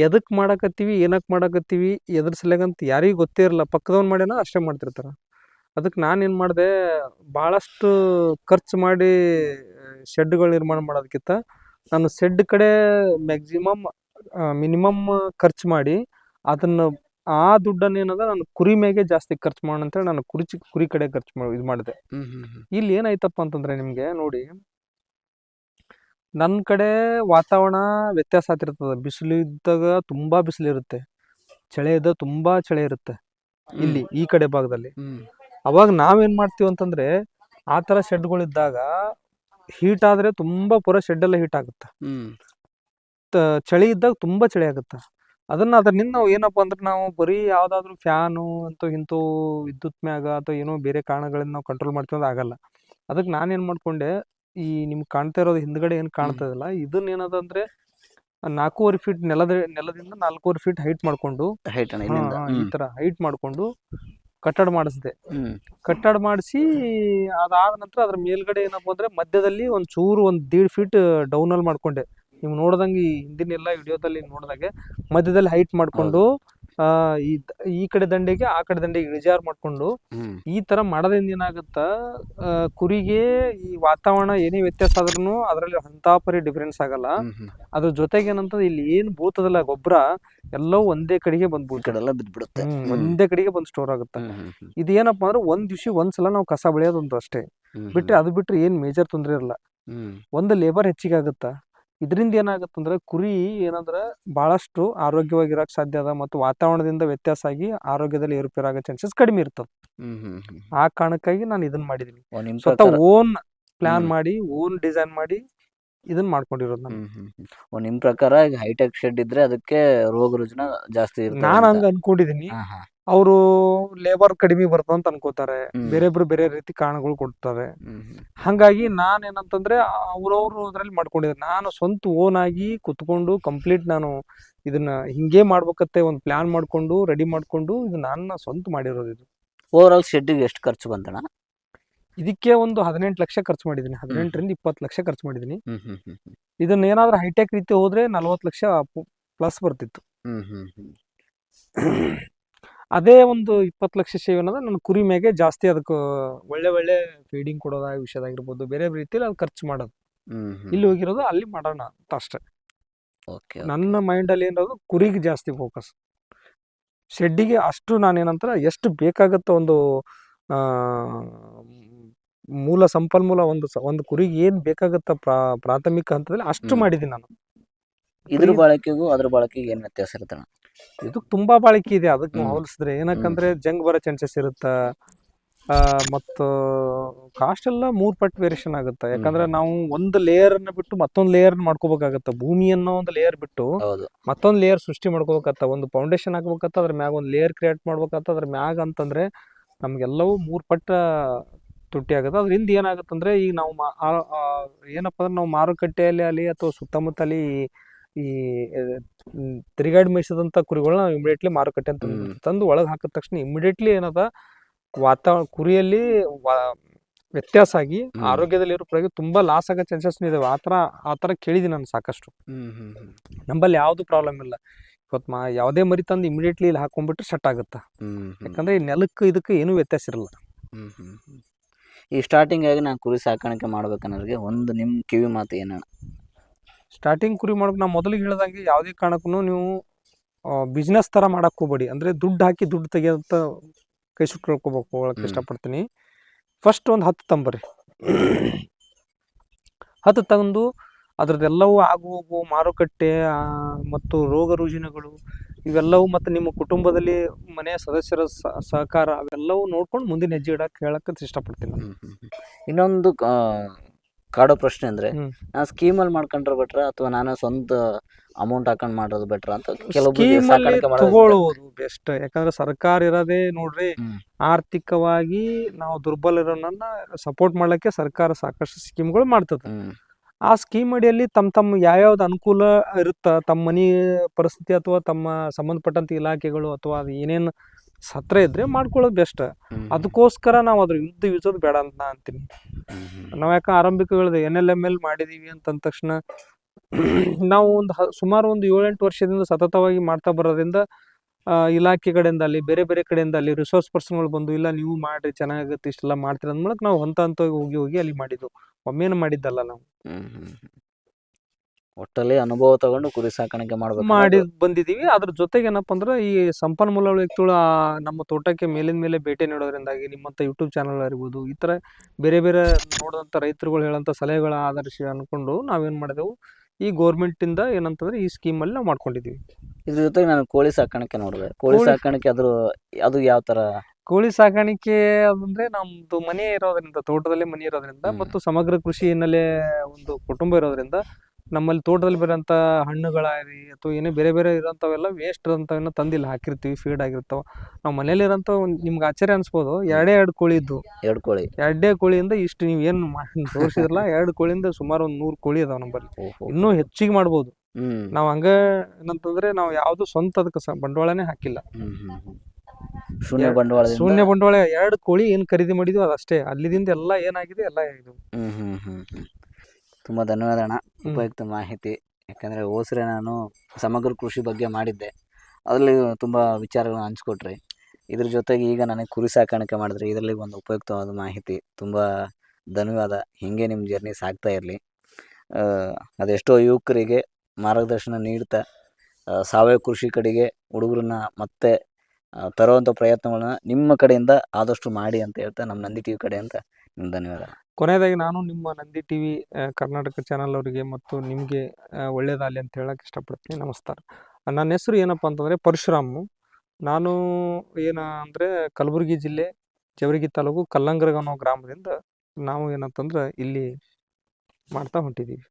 ಎದಕ್ ಮಾಡಾಕತ್ತೀವಿ ಏನಕ್ ಮಾಡಾಕತ್ತೀವಿ ಎದ್ರ ಸಲಗಂತ ಯಾರಿಗೂ ಗೊತ್ತೇ ಇರಲ್ಲ. ಪಕ್ಕದವ್ನ್ ಮಾಡ್ಯಾನ ಅಷ್ಟೇ ಮಾಡ್ತಿರ್ತಾರ. ಅದಕ್ಕೆ ನಾನು ಏನು ಮಾಡಿದೆ ಭಾಳಷ್ಟು ಖರ್ಚು ಮಾಡಿ ಶೆಡ್ಗಳು ನಿರ್ಮಾಣ ಮಾಡೋದಕ್ಕಿಂತ ನಾನು ಶೆಡ್ ಕಡೆ ಮ್ಯಾಕ್ಸಿಮಮ್ ಮಿನಿಮಮ್ ಖರ್ಚು ಮಾಡಿ ಅದನ್ನ ಆ ದುಡ್ಡನ್ನ ಏನದ ನಾನು ಕುರಿ ಮೇಗೆ ಜಾಸ್ತಿ ಖರ್ಚು ಮಾಡೋಣ ಅಂತೇಳಿ ನಾನು ಕುರಿ ಕುರಿ ಕಡೆ ಖರ್ಚು ಮಾಡಿ ಇದು ಮಾಡಿದೆ. ಇಲ್ಲಿ ಏನಾಯ್ತಪ್ಪ ಅಂತಂದ್ರೆ ನಿಮಗೆ ನೋಡಿ ನನ್ನ ಕಡೆ ವಾತಾವರಣ ವ್ಯತ್ಯಾಸ ಆಗ್ತಿರ್ತದೆ. ಬಿಸಿಲು ಇದ್ದಾಗ ತುಂಬಾ ಬಿಸಿಲಿರುತ್ತೆ. ಚಳಿ ಇದ್ದಾಗ ತುಂಬಾ ಚಳಿ ಇರುತ್ತೆ. ಇಲ್ಲಿ ಈ ಕಡೆ ಭಾಗದಲ್ಲಿ. ಅವಾಗ ನಾವೇನ್ ಮಾಡ್ತೀವಿ ಅಂತಂದ್ರೆ ಆ ತರ ಶೆಡ್ಗಳಿದ್ದಾಗ ಹೀಟ್ ಆದ್ರೆ ತುಂಬಾ ಪೂರ ಶೆಡ್ ಎಲ್ಲ ಹೀಟ್ ಆಗುತ್ತೆ. ಚಳಿ ಇದ್ದಾಗ ತುಂಬಾ ಚಳಿ ಆಗುತ್ತೆ. ಅದನ್ನ ಅದರಿಂದ ನಾವು ಏನಪ್ಪ ಅಂದ್ರೆ ನಾವು ಬರೀ ಯಾವ್ದಾದ್ರು ಫ್ಯಾನು ಅಂತ ಇಂತೂ ವಿದ್ಯುತ್ ಮ್ಯಾಗ ಅಥವಾ ಏನೋ ಬೇರೆ ಕಾರಣಗಳಿಂದ ನಾವು ಕಂಟ್ರೋಲ್ ಮಾಡ್ತೀವಿ ಅಂದ್ರೆ ಆಗಲ್ಲ. ಅದಕ್ಕೆ ನಾನೇನ್ ಮಾಡ್ಕೊಂಡೆ ಈ ನಿಮ್ಗೆ ಕಾಣ್ತಾ ಇರೋದು ಹಿಂದ್ಗಡೆ ಏನ್ ಕಾಣ್ತಾ ಇದಲ್ಲ ಇದನ್ನ ಏನದ ಅಂದ್ರೆ ನಾಲ್ಕೂವರೆ ಫೀಟ್ ನೆಲದ ನೆಲದಿಂದ ನಾಲ್ಕೂವರೆ ಫೀಟ್ ಹೈಟ್ ಮಾಡ್ಕೊಂಡು ಈ ತರ ಹೈಟ್ ಮಾಡ್ಕೊಂಡು ಕಟ್ಟಡ ಮಾಡಿಸಿದೆ. ಕಟ್ಟಡ ಮಾಡಿಸಿ ಅದಾದ ನಂತರ ಅದ್ರ ಮೇಲ್ಗಡೆ ಏನಪ್ಪ ಅಂದ್ರೆ ಮಧ್ಯದಲ್ಲಿ ಒಂದ್ ಚೂರು ಒಂದ್ ದೀಡ್ ಫೀಟ್ ಡೌನ್ ಅಲ್ಲಿ ಮಾಡ್ಕೊಂಡೆ. ನೀವು ನೋಡ್ದಂಗೆ ಈ ಹಿಂದಿನ ಎಲ್ಲ ವಿಡಿಯೋದಲ್ಲಿ ನೋಡ್ದಾಗೆ ಮಧ್ಯದಲ್ಲಿ ಹೈಟ್ ಮಾಡ್ಕೊಂಡು ಆ ಈ ಈ ಕಡೆ ದಂಡೆಗೆ ಆ ಕಡೆ ದಂಡೆಗೆ ಇಳಿಜಾರು ಮಾಡ್ಕೊಂಡು ಈ ತರ ಮಾಡೋದ್ರಿಂದ ಏನಾಗುತ್ತ ಕುರಿಗೆ ಈ ವಾತಾವರಣ ಏನೇ ವ್ಯತ್ಯಾಸ ಆದ್ರೂ ಅದರಲ್ಲಿ ಹಂತಾಪರಿ ಡಿಫರೆನ್ಸ್ ಆಗಲ್ಲ. ಅದ್ರ ಜೊತೆಗೆ ಏನಂತಂದ್ರೆ ಇಲ್ಲಿ ಏನ್ ಬೂತದಲ್ಲ ಗೊಬ್ಬರ ಎಲ್ಲವೂ ಒಂದೇ ಕಡೆಗೆ ಬಂದ್ ಬಿದ್ಬಿಡುತ್ತೆ. ಒಂದೇ ಕಡೆಗೆ ಬಂದ್ ಸ್ಟೋರ್ ಆಗುತ್ತೆ. ಇದು ಏನಪ್ಪಾ ಹ್ಮ್. ಇದೇನಪ್ಪ ಅಂದ್ರೆ ಒಂದ್ ದಿವ್ಸ ಒಂದ್ಸಲ ನಾವು ಕಸ ಬೆಳೆಯೋದಂತ ಅಷ್ಟೇ. ಬಿಟ್ರೆ ಅದು ಬಿಟ್ರೆ ಏನ್ ಮೇಜರ್ ತೊಂದ್ರೆ ಇರಲ್ಲ. ಒಂದು ಲೇಬರ್ ಹೆಚ್ಚಿಗೆ ಆಗುತ್ತಾ? ಇದರಿಂದ ಏನಾಗುತ್ತಂದ್ರೆ ಕುರಿ ಏನಂದ್ರ ಬಹಳಷ್ಟು ಆರೋಗ್ಯವಾಗಿರಕ್ ಸಾಧ್ಯ ಅದ ಮತ್ತು ವಾತಾವರಣದಿಂದ ವ್ಯತ್ಯಾಸ ಆಗಿ ಆರೋಗ್ಯದಲ್ಲಿ ಏರುಪೇರಾಗೋ ಚಾನ್ಸಸ್ ಕಡಿಮೆ ಇರ್ತದ ಆ ಕಾರಣಕ್ಕಾಗಿ ನಾನು ಇದನ್ನ ಮಾಡಿದೀನಿ. ಸ್ವತಃ ಓನ್ ಪ್ಲಾನ್ ಮಾಡಿ ಓನ್ ಡಿಸೈನ್ ಮಾಡಿ ಇದನ್ನ ಮಾಡ್ಕೊಂಡಿರೋದು ನಾನು. ನಿಮ್ ಪ್ರಕಾರ ಈಗ ಹೈಟೆಕ್ ಶೆಡ್ ಇದ್ರೆ ಅದಕ್ಕೆ ರೋಗ ರುಜಿನ ಜಾಸ್ತಿ ನಾನು. ಹಂಗ ಅನ್ಕೊಂಡಿದೀನಿ. ಅವರು ಲೇಬರ್ ಕಡಿಮೆ ಬರ್ತದ ಅಂತ ಅನ್ಕೋತಾರೆ. ಬೇರೆಬ್ರು ಬೇರೆ ಬೇರೆ ರೀತಿ ಕಾರಣಗಳು ಕೊಡ್ತಾರೆ. ಹಂಗಾಗಿ ನಾನು ಏನಂತಂದ್ರೆ ಅವ್ರವ್ರು ಅದ್ರಲ್ಲಿ ಮಾಡ್ಕೊಂಡಿದ್ದಾರೆ. ನಾನು ಸ್ವಂತ ಓನ್ ಆಗಿ ಕುತ್ಕೊಂಡು ಕಂಪ್ಲೀಟ್ ನಾನು ಇದನ್ನ ಹಿಂಗೆ ಮಾಡ್ಬೇಕತ್ತೆ ಒಂದು ಪ್ಲಾನ್ ಮಾಡ್ಕೊಂಡು ರೆಡಿ ಮಾಡ್ಕೊಂಡು ಇದು ನನ್ನ ಸ್ವಂತ ಮಾಡಿರೋದು ಇದು. ಓವರ್ ಆಲ್ ಶೆಡ್ಗೆ ಎಷ್ಟು ಖರ್ಚು ಬಂತಣ ಇದಕ್ಕೆ ಒಂದು ಹದಿನೆಂಟು ಲಕ್ಷ ಖರ್ಚು ಮಾಡಿದ್ದೀನಿ. ಹದಿನೆಂಟರಿಂದ ಇಪ್ಪತ್ತು ಲಕ್ಷ ಖರ್ಚು ಮಾಡಿದ್ದೀನಿ. ಹ್ಮ್. ಇದನ್ನ ಏನಾದ್ರೂ ಹೈಟೆಕ್ ರೀತಿ ಹೋದ್ರೆ ನಲ್ವತ್ತು ಲಕ್ಷ ಪ್ಲಸ್ ಬರ್ತಿತ್ತು. ಅದೇ ಒಂದು ಇಪ್ಪತ್ತು ಲಕ್ಷ ಶೇವ್ ಅನ್ನೋದು ನನ್ನ ಕುರಿ ಮೇಗೆ ಜಾಸ್ತಿ ಅದಕ್ಕೆ ಒಳ್ಳೆ ಒಳ್ಳೆ ಫೀಡಿಂಗ್ ಕೊಡೋದ ವಿಷಯದಾಗಿರ್ಬೋದು ಬೇರೆ ಬೇರೆ ರೀತಿಯಲ್ಲಿ ಅದು ಖರ್ಚು ಮಾಡೋದು. ಇಲ್ಲಿ ಹೋಗಿರೋದು ಅಲ್ಲಿ ಮಾಡೋಣ ಅಂತ ಅಷ್ಟೇ. ಓಕೆ ನನ್ನ ಮೈಂಡಲ್ಲಿ ಏನಿರೋದು ಕುರಿಗೆ ಜಾಸ್ತಿ ಫೋಕಸ್ ಶೆಡ್ಡಿಗೆ ಅಷ್ಟು ನಾನೇನಂತರ ಎಷ್ಟು ಬೇಕಾಗುತ್ತೋ ಒಂದು ಮೂಲ ಸಂಪನ್ಮೂಲ ಒಂದು ಒಂದು ಕುರಿಗೆ ಏನು ಬೇಕಾಗತ್ತ ಪ್ರಾ ಪ್ರಾಥಮಿಕ ಹಂತದಲ್ಲಿ ಅಷ್ಟು ಮಾಡಿದೀನಿ ಮಾಡಿದ್ದೀನಿ ನಾನು. ಇದ್ರ ಬಾಳಕೆಗೂ ಅದ್ರ ಬಳಕೆಗೆ ಏನ್ ವ್ಯತ್ಯಾಸ ಇರ್ತಣ ಇದು ತುಂಬಾ ಬಾಳಿಕೆ ಇದೆ. ಅದಕ್ಕೆ ನಾವು ಹೋಲಿಸಿದ್ರೆ ಏನಕ್ಕಂದ್ರೆ ಜಂಗ್ ಬರೋ ಚಾನ್ಸಸ್ ಇರುತ್ತ? ಆ, ಮತ್ತು ಕಾಸ್ಟ್ ಎಲ್ಲ ಮೂರ್ ಪಟ್ಟು ವೇರಿಯೇಷನ್ ಆಗುತ್ತೆ. ಯಾಕಂದ್ರೆ ನಾವು ಒಂದು ಲೇಯರ್ ಅನ್ನ ಬಿಟ್ಟು ಮತ್ತೊಂದು ಲೇಯರ್ ಮಾಡ್ಕೋಬೇಕಾಗತ್ತ. ಭೂಮಿ ಅನ್ನೋ ಒಂದು ಲೇಯರ್ ಬಿಟ್ಟು ಮತ್ತೊಂದು ಲೇಯರ್ ಸೃಷ್ಟಿ ಮಾಡ್ಕೋಬೇಕತ್ತ ಒಂದು ಫೌಂಡೇಶನ್ ಹಾಕ್ಬೇಕತ್ತ ಅದ್ರ ಮ್ಯಾಗ ಒಂದು ಲೇಯರ್ ಕ್ರಿಯೇಟ್ ಮಾಡ್ಬೇಕತ್ತ ಅದ್ರ ಮ್ಯಾಗ ಅಂತಂದ್ರೆ ನಮ್ಗೆಲ್ಲವೂ ಮೂರ್ ಪಟ್ಟ ತುಟ್ಟಿ ಆಗುತ್ತೆ. ಅದ್ರಿಂದ ಏನಾಗುತ್ತಂದ್ರೆ ಈಗ ನಾವು ಏನಪ್ಪ ಅಂದ್ರೆ ನಾವು ಮಾರುಕಟ್ಟೆಯಲ್ಲಿ ಅಲ್ಲಿ ಅಥವಾ ಸುತ್ತಮುತ್ತಲಿ ಈ ತಿರುಗಾಡ್ ಮೇಯಿಸಿದಂಥ ಕುರಿಗಳನ್ನ ಇಮಿಡಿಯೇಟ್ಲಿ ಮಾರುಕಟ್ಟೆ ಅಂತ ತಂದು ಒಳಗೆ ಹಾಕಿದ ತಕ್ಷಣ ಇಮಿಡಿಯೇಟ್ಲಿ ಏನದ ವಾತಾವರಣ ಕುರಿಯಲ್ಲಿ ವ್ಯತ್ಯಾಸ ಆಗಿ ಹ್ಮ್. ಆರೋಗ್ಯದಲ್ಲಿ ಇರೋ ಕುರಿಗೆ ತುಂಬಾ ಲಾಸ್ ಆಗೋ ಚಾನ್ಸಸ್ ಇದಾವೆ ಆತರ ಆತರ ಕೇಳಿದೀನಿ ನಾನು ಸಾಕಷ್ಟು. ನಂಬಲ್ಲಿ ಯಾವುದು ಪ್ರಾಬ್ಲಮ್ ಇಲ್ಲ ಇವತ್ತು ಮಾ ಯಾವುದೇ ಮರಿ ತಂದು ಇಮಿಡಿಯೇಟ್ಲಿ ಇಲ್ಲಿ ಹಾಕೊಂಡ್ಬಿಟ್ರೆ ಸೆಟ್ ಆಗುತ್ತೆ. ಯಾಕಂದ್ರೆ ಈ ನೆಲಕ್ಕೆ ಇದಕ್ಕೆ ಏನೂ ವ್ಯತ್ಯಾಸ ಇರಲ್ಲ ಹ್ಮ್ ಹ್ಮ್ ಹ್ಮ್. ಈ ಸ್ಟಾರ್ಟಿಂಗ್ ಆಗಿ ನಾನು ಕುರಿ ಸಾಕಾಣಿಕೆ ಮಾಡ್ಬೇಕನ್ನೋರಿಗೆ ಒಂದು ನಿಮ್ ಕಿವಿ ಮಾತು ಏನಣ್ಣ ಸ್ಟಾರ್ಟಿಂಗ್ ಕುರಿ ಮಾಡೋಕೆ ನಾವು ಮೊದಲಿಗೆ ಹೇಳ್ದಂಗೆ ಯಾವುದೇ ಕಾರಣಕ್ಕೂ ನೀವು ಬಿಸ್ನೆಸ್ ಥರ ಮಾಡಕ್ಕೆ ಹೋಗ್ಬೇಡಿ ಅಂದರೆ ದುಡ್ಡು ಹಾಕಿ ದುಡ್ಡು ತೆಗಿಯೋಂಥ ಕೈ ಸುಟ್ಕೊಳ್ಕೋಬೇಕು ಹೋಗಕ್ಕೆ ಹ್ಮ್. ಇಷ್ಟಪಡ್ತೀನಿ ಫಸ್ಟ್ ಒಂದು ಹತ್ತು ತಂಬರಿ ಹತ್ತು ತಂದು ಅದರದ್ದೆಲ್ಲವೂ ಆಗು ಹೋಗು ಮಾರುಕಟ್ಟೆ ಮತ್ತು ರೋಗ ರುಜಿನಗಳು ಇವೆಲ್ಲವೂ ಮತ್ತು ನಿಮ್ಮ ಕುಟುಂಬದಲ್ಲಿ ಮನೆಯ ಸದಸ್ಯರ ಸಹಕಾರ ಅವೆಲ್ಲವೂ ನೋಡ್ಕೊಂಡು ಮುಂದಿನ ಹೆಜ್ಜೆ ಇಡಕ್ಕೆ ಹೇಳಕ್ಕೆ ಇಷ್ಟಪಡ್ತೀನಿ. ಇನ್ನೊಂದು ಕಾಡೋ ಪ್ರಶ್ನೆ ಅಂದ್ರೆ ನಾನು ಸ್ಕೀಮ್ ಸ್ಕೀಮಲ್ಲಿ ಮಾಡ್ಕೊಂಡ್ರೆ ಬೆಟ್ರ ಅಥವಾ ನಾನು ಸ್ವಂತ ಅಮೌಂಟ್ ಹಾಕೊಂಡ್ ಮಾಡೋದು ಬೆಟ್ರ ಅಂತ ಕೆಲವು ಸ್ಕೀಮಲ್ಲಿ ಸಾಕಾಣಿಕೆ ಮಾಡೋದು ತಗೊಳ್ಳುವುದು ಬೆಸ್ಟ್ ಯಾಕಂದ್ರೆ ಸರ್ಕಾರ ಇರೋದೇ ನೋಡ್ರಿ ಆರ್ಥಿಕವಾಗಿ ನಾವು ದುರ್ಬಲ ಇರೋನನ್ನ ಸಪೋರ್ಟ್ ಮಾಡ್ಲಿಕ್ಕೆ ಸರ್ಕಾರ ಸಾಕಷ್ಟು ಸ್ಕೀಮ್ಗಳು ಮಾಡ್ತದೆ. ಆ ಸ್ಕೀಮ್ ಅಡಿಯಲ್ಲಿ ತಮ್ಮ ತಮ್ಮ ಯಾವ್ಯಾವ್ದು ಅನುಕೂಲ ಇರುತ್ತ? ತಮ್ಮ ಮನಿ ಪರಿಸ್ಥಿತಿ ಅಥವಾ ತಮ್ಮ ಸಂಬಂಧಪಟ್ಟಂತ ಇಲಾಖೆಗಳು ಅಥವಾ ಏನೇನು ಸತ್ರ ಇದ್ರೆ ಮಾಡ್ಕೊಳ್ಳೋದು ಬೆಸ್ಟ್ ಅದಕ್ಕೋಸ್ಕರ ನಾವು ಅದ್ರ ಯುದ್ಧ ಯೂಸೋದು ಬೇಡ ಅಂತ ನಾ ಅಂತೀನಿ. ನಾವು ಯಾಕೆ ಆರಂಭಿಕಗಳದ್ದು ಎನ್ ಎಲ್ ಎಂ ಎಲ್ ಮಾಡಿದೀವಿ ಅಂತ ಅಂದ ತಕ್ಷಣ ನಾವು ಒಂದು ಸುಮಾರು ಒಂದು ಏಳೆಂಟು ವರ್ಷದಿಂದ ಸತತವಾಗಿ ಮಾಡ್ತಾ ಬರೋದ್ರಿಂದ ಆ, ಇಲಾಖೆ ಕಡೆಯಿಂದ ಅಲ್ಲಿ ಬೇರೆ ಬೇರೆ ಕಡೆಯಿಂದ ಅಲ್ಲಿ ರಿಸೋರ್ಸ್ ಪರ್ಸನ್ಗಳು ಬಂದು ಇಲ್ಲ ನೀವು ಮಾಡ್ರಿ ಚೆನ್ನಾಗುತ್ತೆ ಇಷ್ಟೆಲ್ಲ ಮಾಡ್ತೀರ ಅಂದ ಮೂಲಕ ನಾವು ಹಂತ ಹಂತವಾಗಿ ಹೋಗಿ ಹೋಗಿ ಅಲ್ಲಿ ಮಾಡಿದ್ದು. ಒಮ್ಮೆನು ಮಾಡಿದ್ದಲ್ಲ ನಾವು. ಒಟ್ಟಲ್ಲಿ ಅನುಭವ ತಗೊಂಡು ಕುರಿ ಸಾಕಾಣಿಕೆ ಮಾಡಬೇಕು ಮಾಡಿ ಬಂದಿದೀವಿ. ಅದ್ರ ಜೊತೆಗೆ ಏನಪ್ಪ ಅಂದ್ರೆ ಈ ಸಂಪನ್ಮೂಲ ವ್ಯಕ್ತಿಗಳು ಆ ನಮ್ಮ ತೋಟಕ್ಕೆ ಮೇಲಿನ ಮೇಲೆ ಭೇಟಿ ನೀಡೋದ್ರಿಂದಾಗಿ ನಿಮ್ಮಂತ ಯೂಟ್ಯೂಬ್ ಚಾನಲ್ ಆಗಿರ್ಬೋದು ಈ ತರ ಬೇರೆ ಬೇರೆ ನೋಡಿದಂತ ರೈತರುಗಳು ಹೇಳಂತ ಸಲಹೆಗಳ ಆಧರಿಸಿ ಅನ್ಕೊಂಡು ನಾವೇನ್ ಮಾಡಿದೆವು ಈ ಗೌರ್ಮೆಂಟ್ ಇಂದ ಏನಂತಂದ್ರೆ ಈ ಸ್ಕೀಮ್ ಅಲ್ಲಿ ನಾವು ಮಾಡ್ಕೊಂಡಿದೀವಿ. ಇದ್ರ ಜೊತೆಗೆ ನಾನು ಕೋಳಿ ಸಾಕಾಣಿಕೆ ನೋಡಿದೆ. ಕೋಳಿ ಕೋಳಿ- ಸಾಕಾಣಿಕೆ ಅದ್ರ ಅದು ಯಾವ ತರ ಕೋಳಿ ಸಾಕಾಣಿಕೆ ಅಂದ್ರೆ ನಮ್ದು ಮನೆ ಇರೋದ್ರಿಂದ ತೋಟದಲ್ಲಿ ಮನೆ ಇರೋದ್ರಿಂದ ಹ್ಮ್. ಮತ್ತು ಸಮಗ್ರ ಕೃಷಿ ಹಿನ್ನೆಲೆ ಒಂದು ಕುಟುಂಬ ಇರೋದ್ರಿಂದ ನಮ್ಮಲ್ಲಿ ತೋಟದಲ್ಲಿ ಬರೋಂತ ಹಣ್ಣುಗಳಾಗಲಿ ಅಥವಾ ಏನೇ ಬೇರೆ ಬೇರೆ ಇರೋಂಥವೆಲ್ಲ ವೇಸ್ಟ್ ಇರೋಂಥವನ್ನ ತಂದಿಲ್ಲ ಹಾಕಿರ್ತೀವಿ ಫೀಡ್ ಆಗಿರ್ತಾವ. ನಾವು ಮನೇಲಿ ಇರೋಂಥ ಒಂದು ನಿಮ್ಗೆ ಆಶ್ಚರ್ಯ ಅನ್ಸ್ಬೋದು ಎರಡೇ ಎರಡು ಕೋಳಿ ಇದ್ದು ಎರಡು ಕೋಳಿ. ಎರಡೇ ಕೋಳಿಯಿಂದ ಇಷ್ಟು ನೀವು ಏನು ತೋರಿಸಿದ್ರಲ್ಲ ಎರಡು ಕೋಳಿಯಿಂದ ಸುಮಾರು ಒಂದು ನೂರು ಕೋಳಿ ಅದಾವ ನಮ್ಮಲ್ಲಿ. ಇನ್ನೂ ಹೆಚ್ಚಿಗೆ ಮಾಡ್ಬೋದು. ನಾವು ಹಂಗ ಏನಂತಂದ್ರೆ ನಾವು ಯಾವುದು ಸ್ವಂತ ಅದಕ್ಕೆ ಬಂಡವಾಳನೇ ಹಾಕಿಲ್ಲ. ಶೂನ್ಯ ಬಂಡವಾಳ ಶೂನ್ಯ ಬಂಡವಾಳ ಎರಡು ಕೋಳಿ ಏನ್ ಖರೀದಿ ಮಾಡಿದ್ವಿ ಅದಷ್ಟೇ ಅಲ್ಲಿದಿಂದ ಎಲ್ಲ ಏನಾಗಿದೆ ಎಲ್ಲ ಇದು. ತುಂಬಾ ಧನ್ಯವಾದ ಅಣ್ಣ ಉಪಯುಕ್ತ ಮಾಹಿತಿ. ಯಾಕಂದ್ರೆ ಹೋಸ್ರೆ ನಾನು ಸಮಗ್ರ ಕೃಷಿ ಬಗ್ಗೆ ಮಾಡಿದ್ದೆ. ಅದರಲ್ಲಿ ತುಂಬಾ ವಿಚಾರಗಳನ್ನ ಹಂಚ್ಕೊಟ್ರಿ. ಇದ್ರ ಜೊತೆಗೆ ಈಗ ನನಗೆ ಕುರಿ ಸಾಕಾಣಿಕೆ ಮಾಡಿದ್ರೆ ಇದರಲ್ಲಿ ಒಂದು ಉಪಯುಕ್ತವಾದ ಮಾಹಿತಿ. ತುಂಬಾ ಧನ್ಯವಾದ. ಹಿಂಗೆ ನಿಮ್ಮ ಜರ್ನಿ ಸಾಗ್ತಾ ಇರಲಿ. ಅದೆಷ್ಟೋ ಯುವಕರಿಗೆ ಮಾರ್ಗದರ್ಶನ ನೀಡ್ತಾ ಸಾವಯವ ಕೃಷಿ ಕಡೆಗೆ ಹುಡುಗರನ್ನ ಮತ್ತೆ ತರುವಂಥ ಪ್ರಯತ್ನಗಳನ್ನ ನಿಮ್ಮ ಕಡೆಯಿಂದ ಆದಷ್ಟು ಮಾಡಿ ಅಂತ ಹೇಳ್ತಾ ನಮ್ಮ ನಂದಿ ಟಿವಿ ಕಡೆ ಅಂತ ನಿಮ್ಗೆ ಧನ್ಯವಾದ. ಕೊನೆಯದಾಗಿ ನಾನು ನಿಮ್ಮ ನಂದಿ ಟಿವಿ ಕರ್ನಾಟಕ ಚಾನಲ್ ಅವರಿಗೆ ಮತ್ತು ನಿಮಗೆ ಒಳ್ಳೇದಾಗಲಿ ಅಂತ ಹೇಳಕ್ಕೆ ಇಷ್ಟಪಡ್ತೀನಿ. ನಮಸ್ಕಾರ. ನನ್ನ ಹೆಸರು ಏನಪ್ಪ ಅಂತಂದರೆ ಪರಶುರಾಮು. ನಾನು ಏನ ಅಂದರೆ ಕಲಬುರಗಿ ಜಿಲ್ಲೆ, ಜವರಗಿ ತಾಲೂಕು ಕಲ್ಲಂಗ್ರಗ ಅನ್ನೋ ಗ್ರಾಮದಿಂದ ನಾವು ಏನಂತಂದ್ರೆ ಇಲ್ಲಿ ಮಾಡ್ತಾ ಹೊಂಟಿದ್ದೀವಿ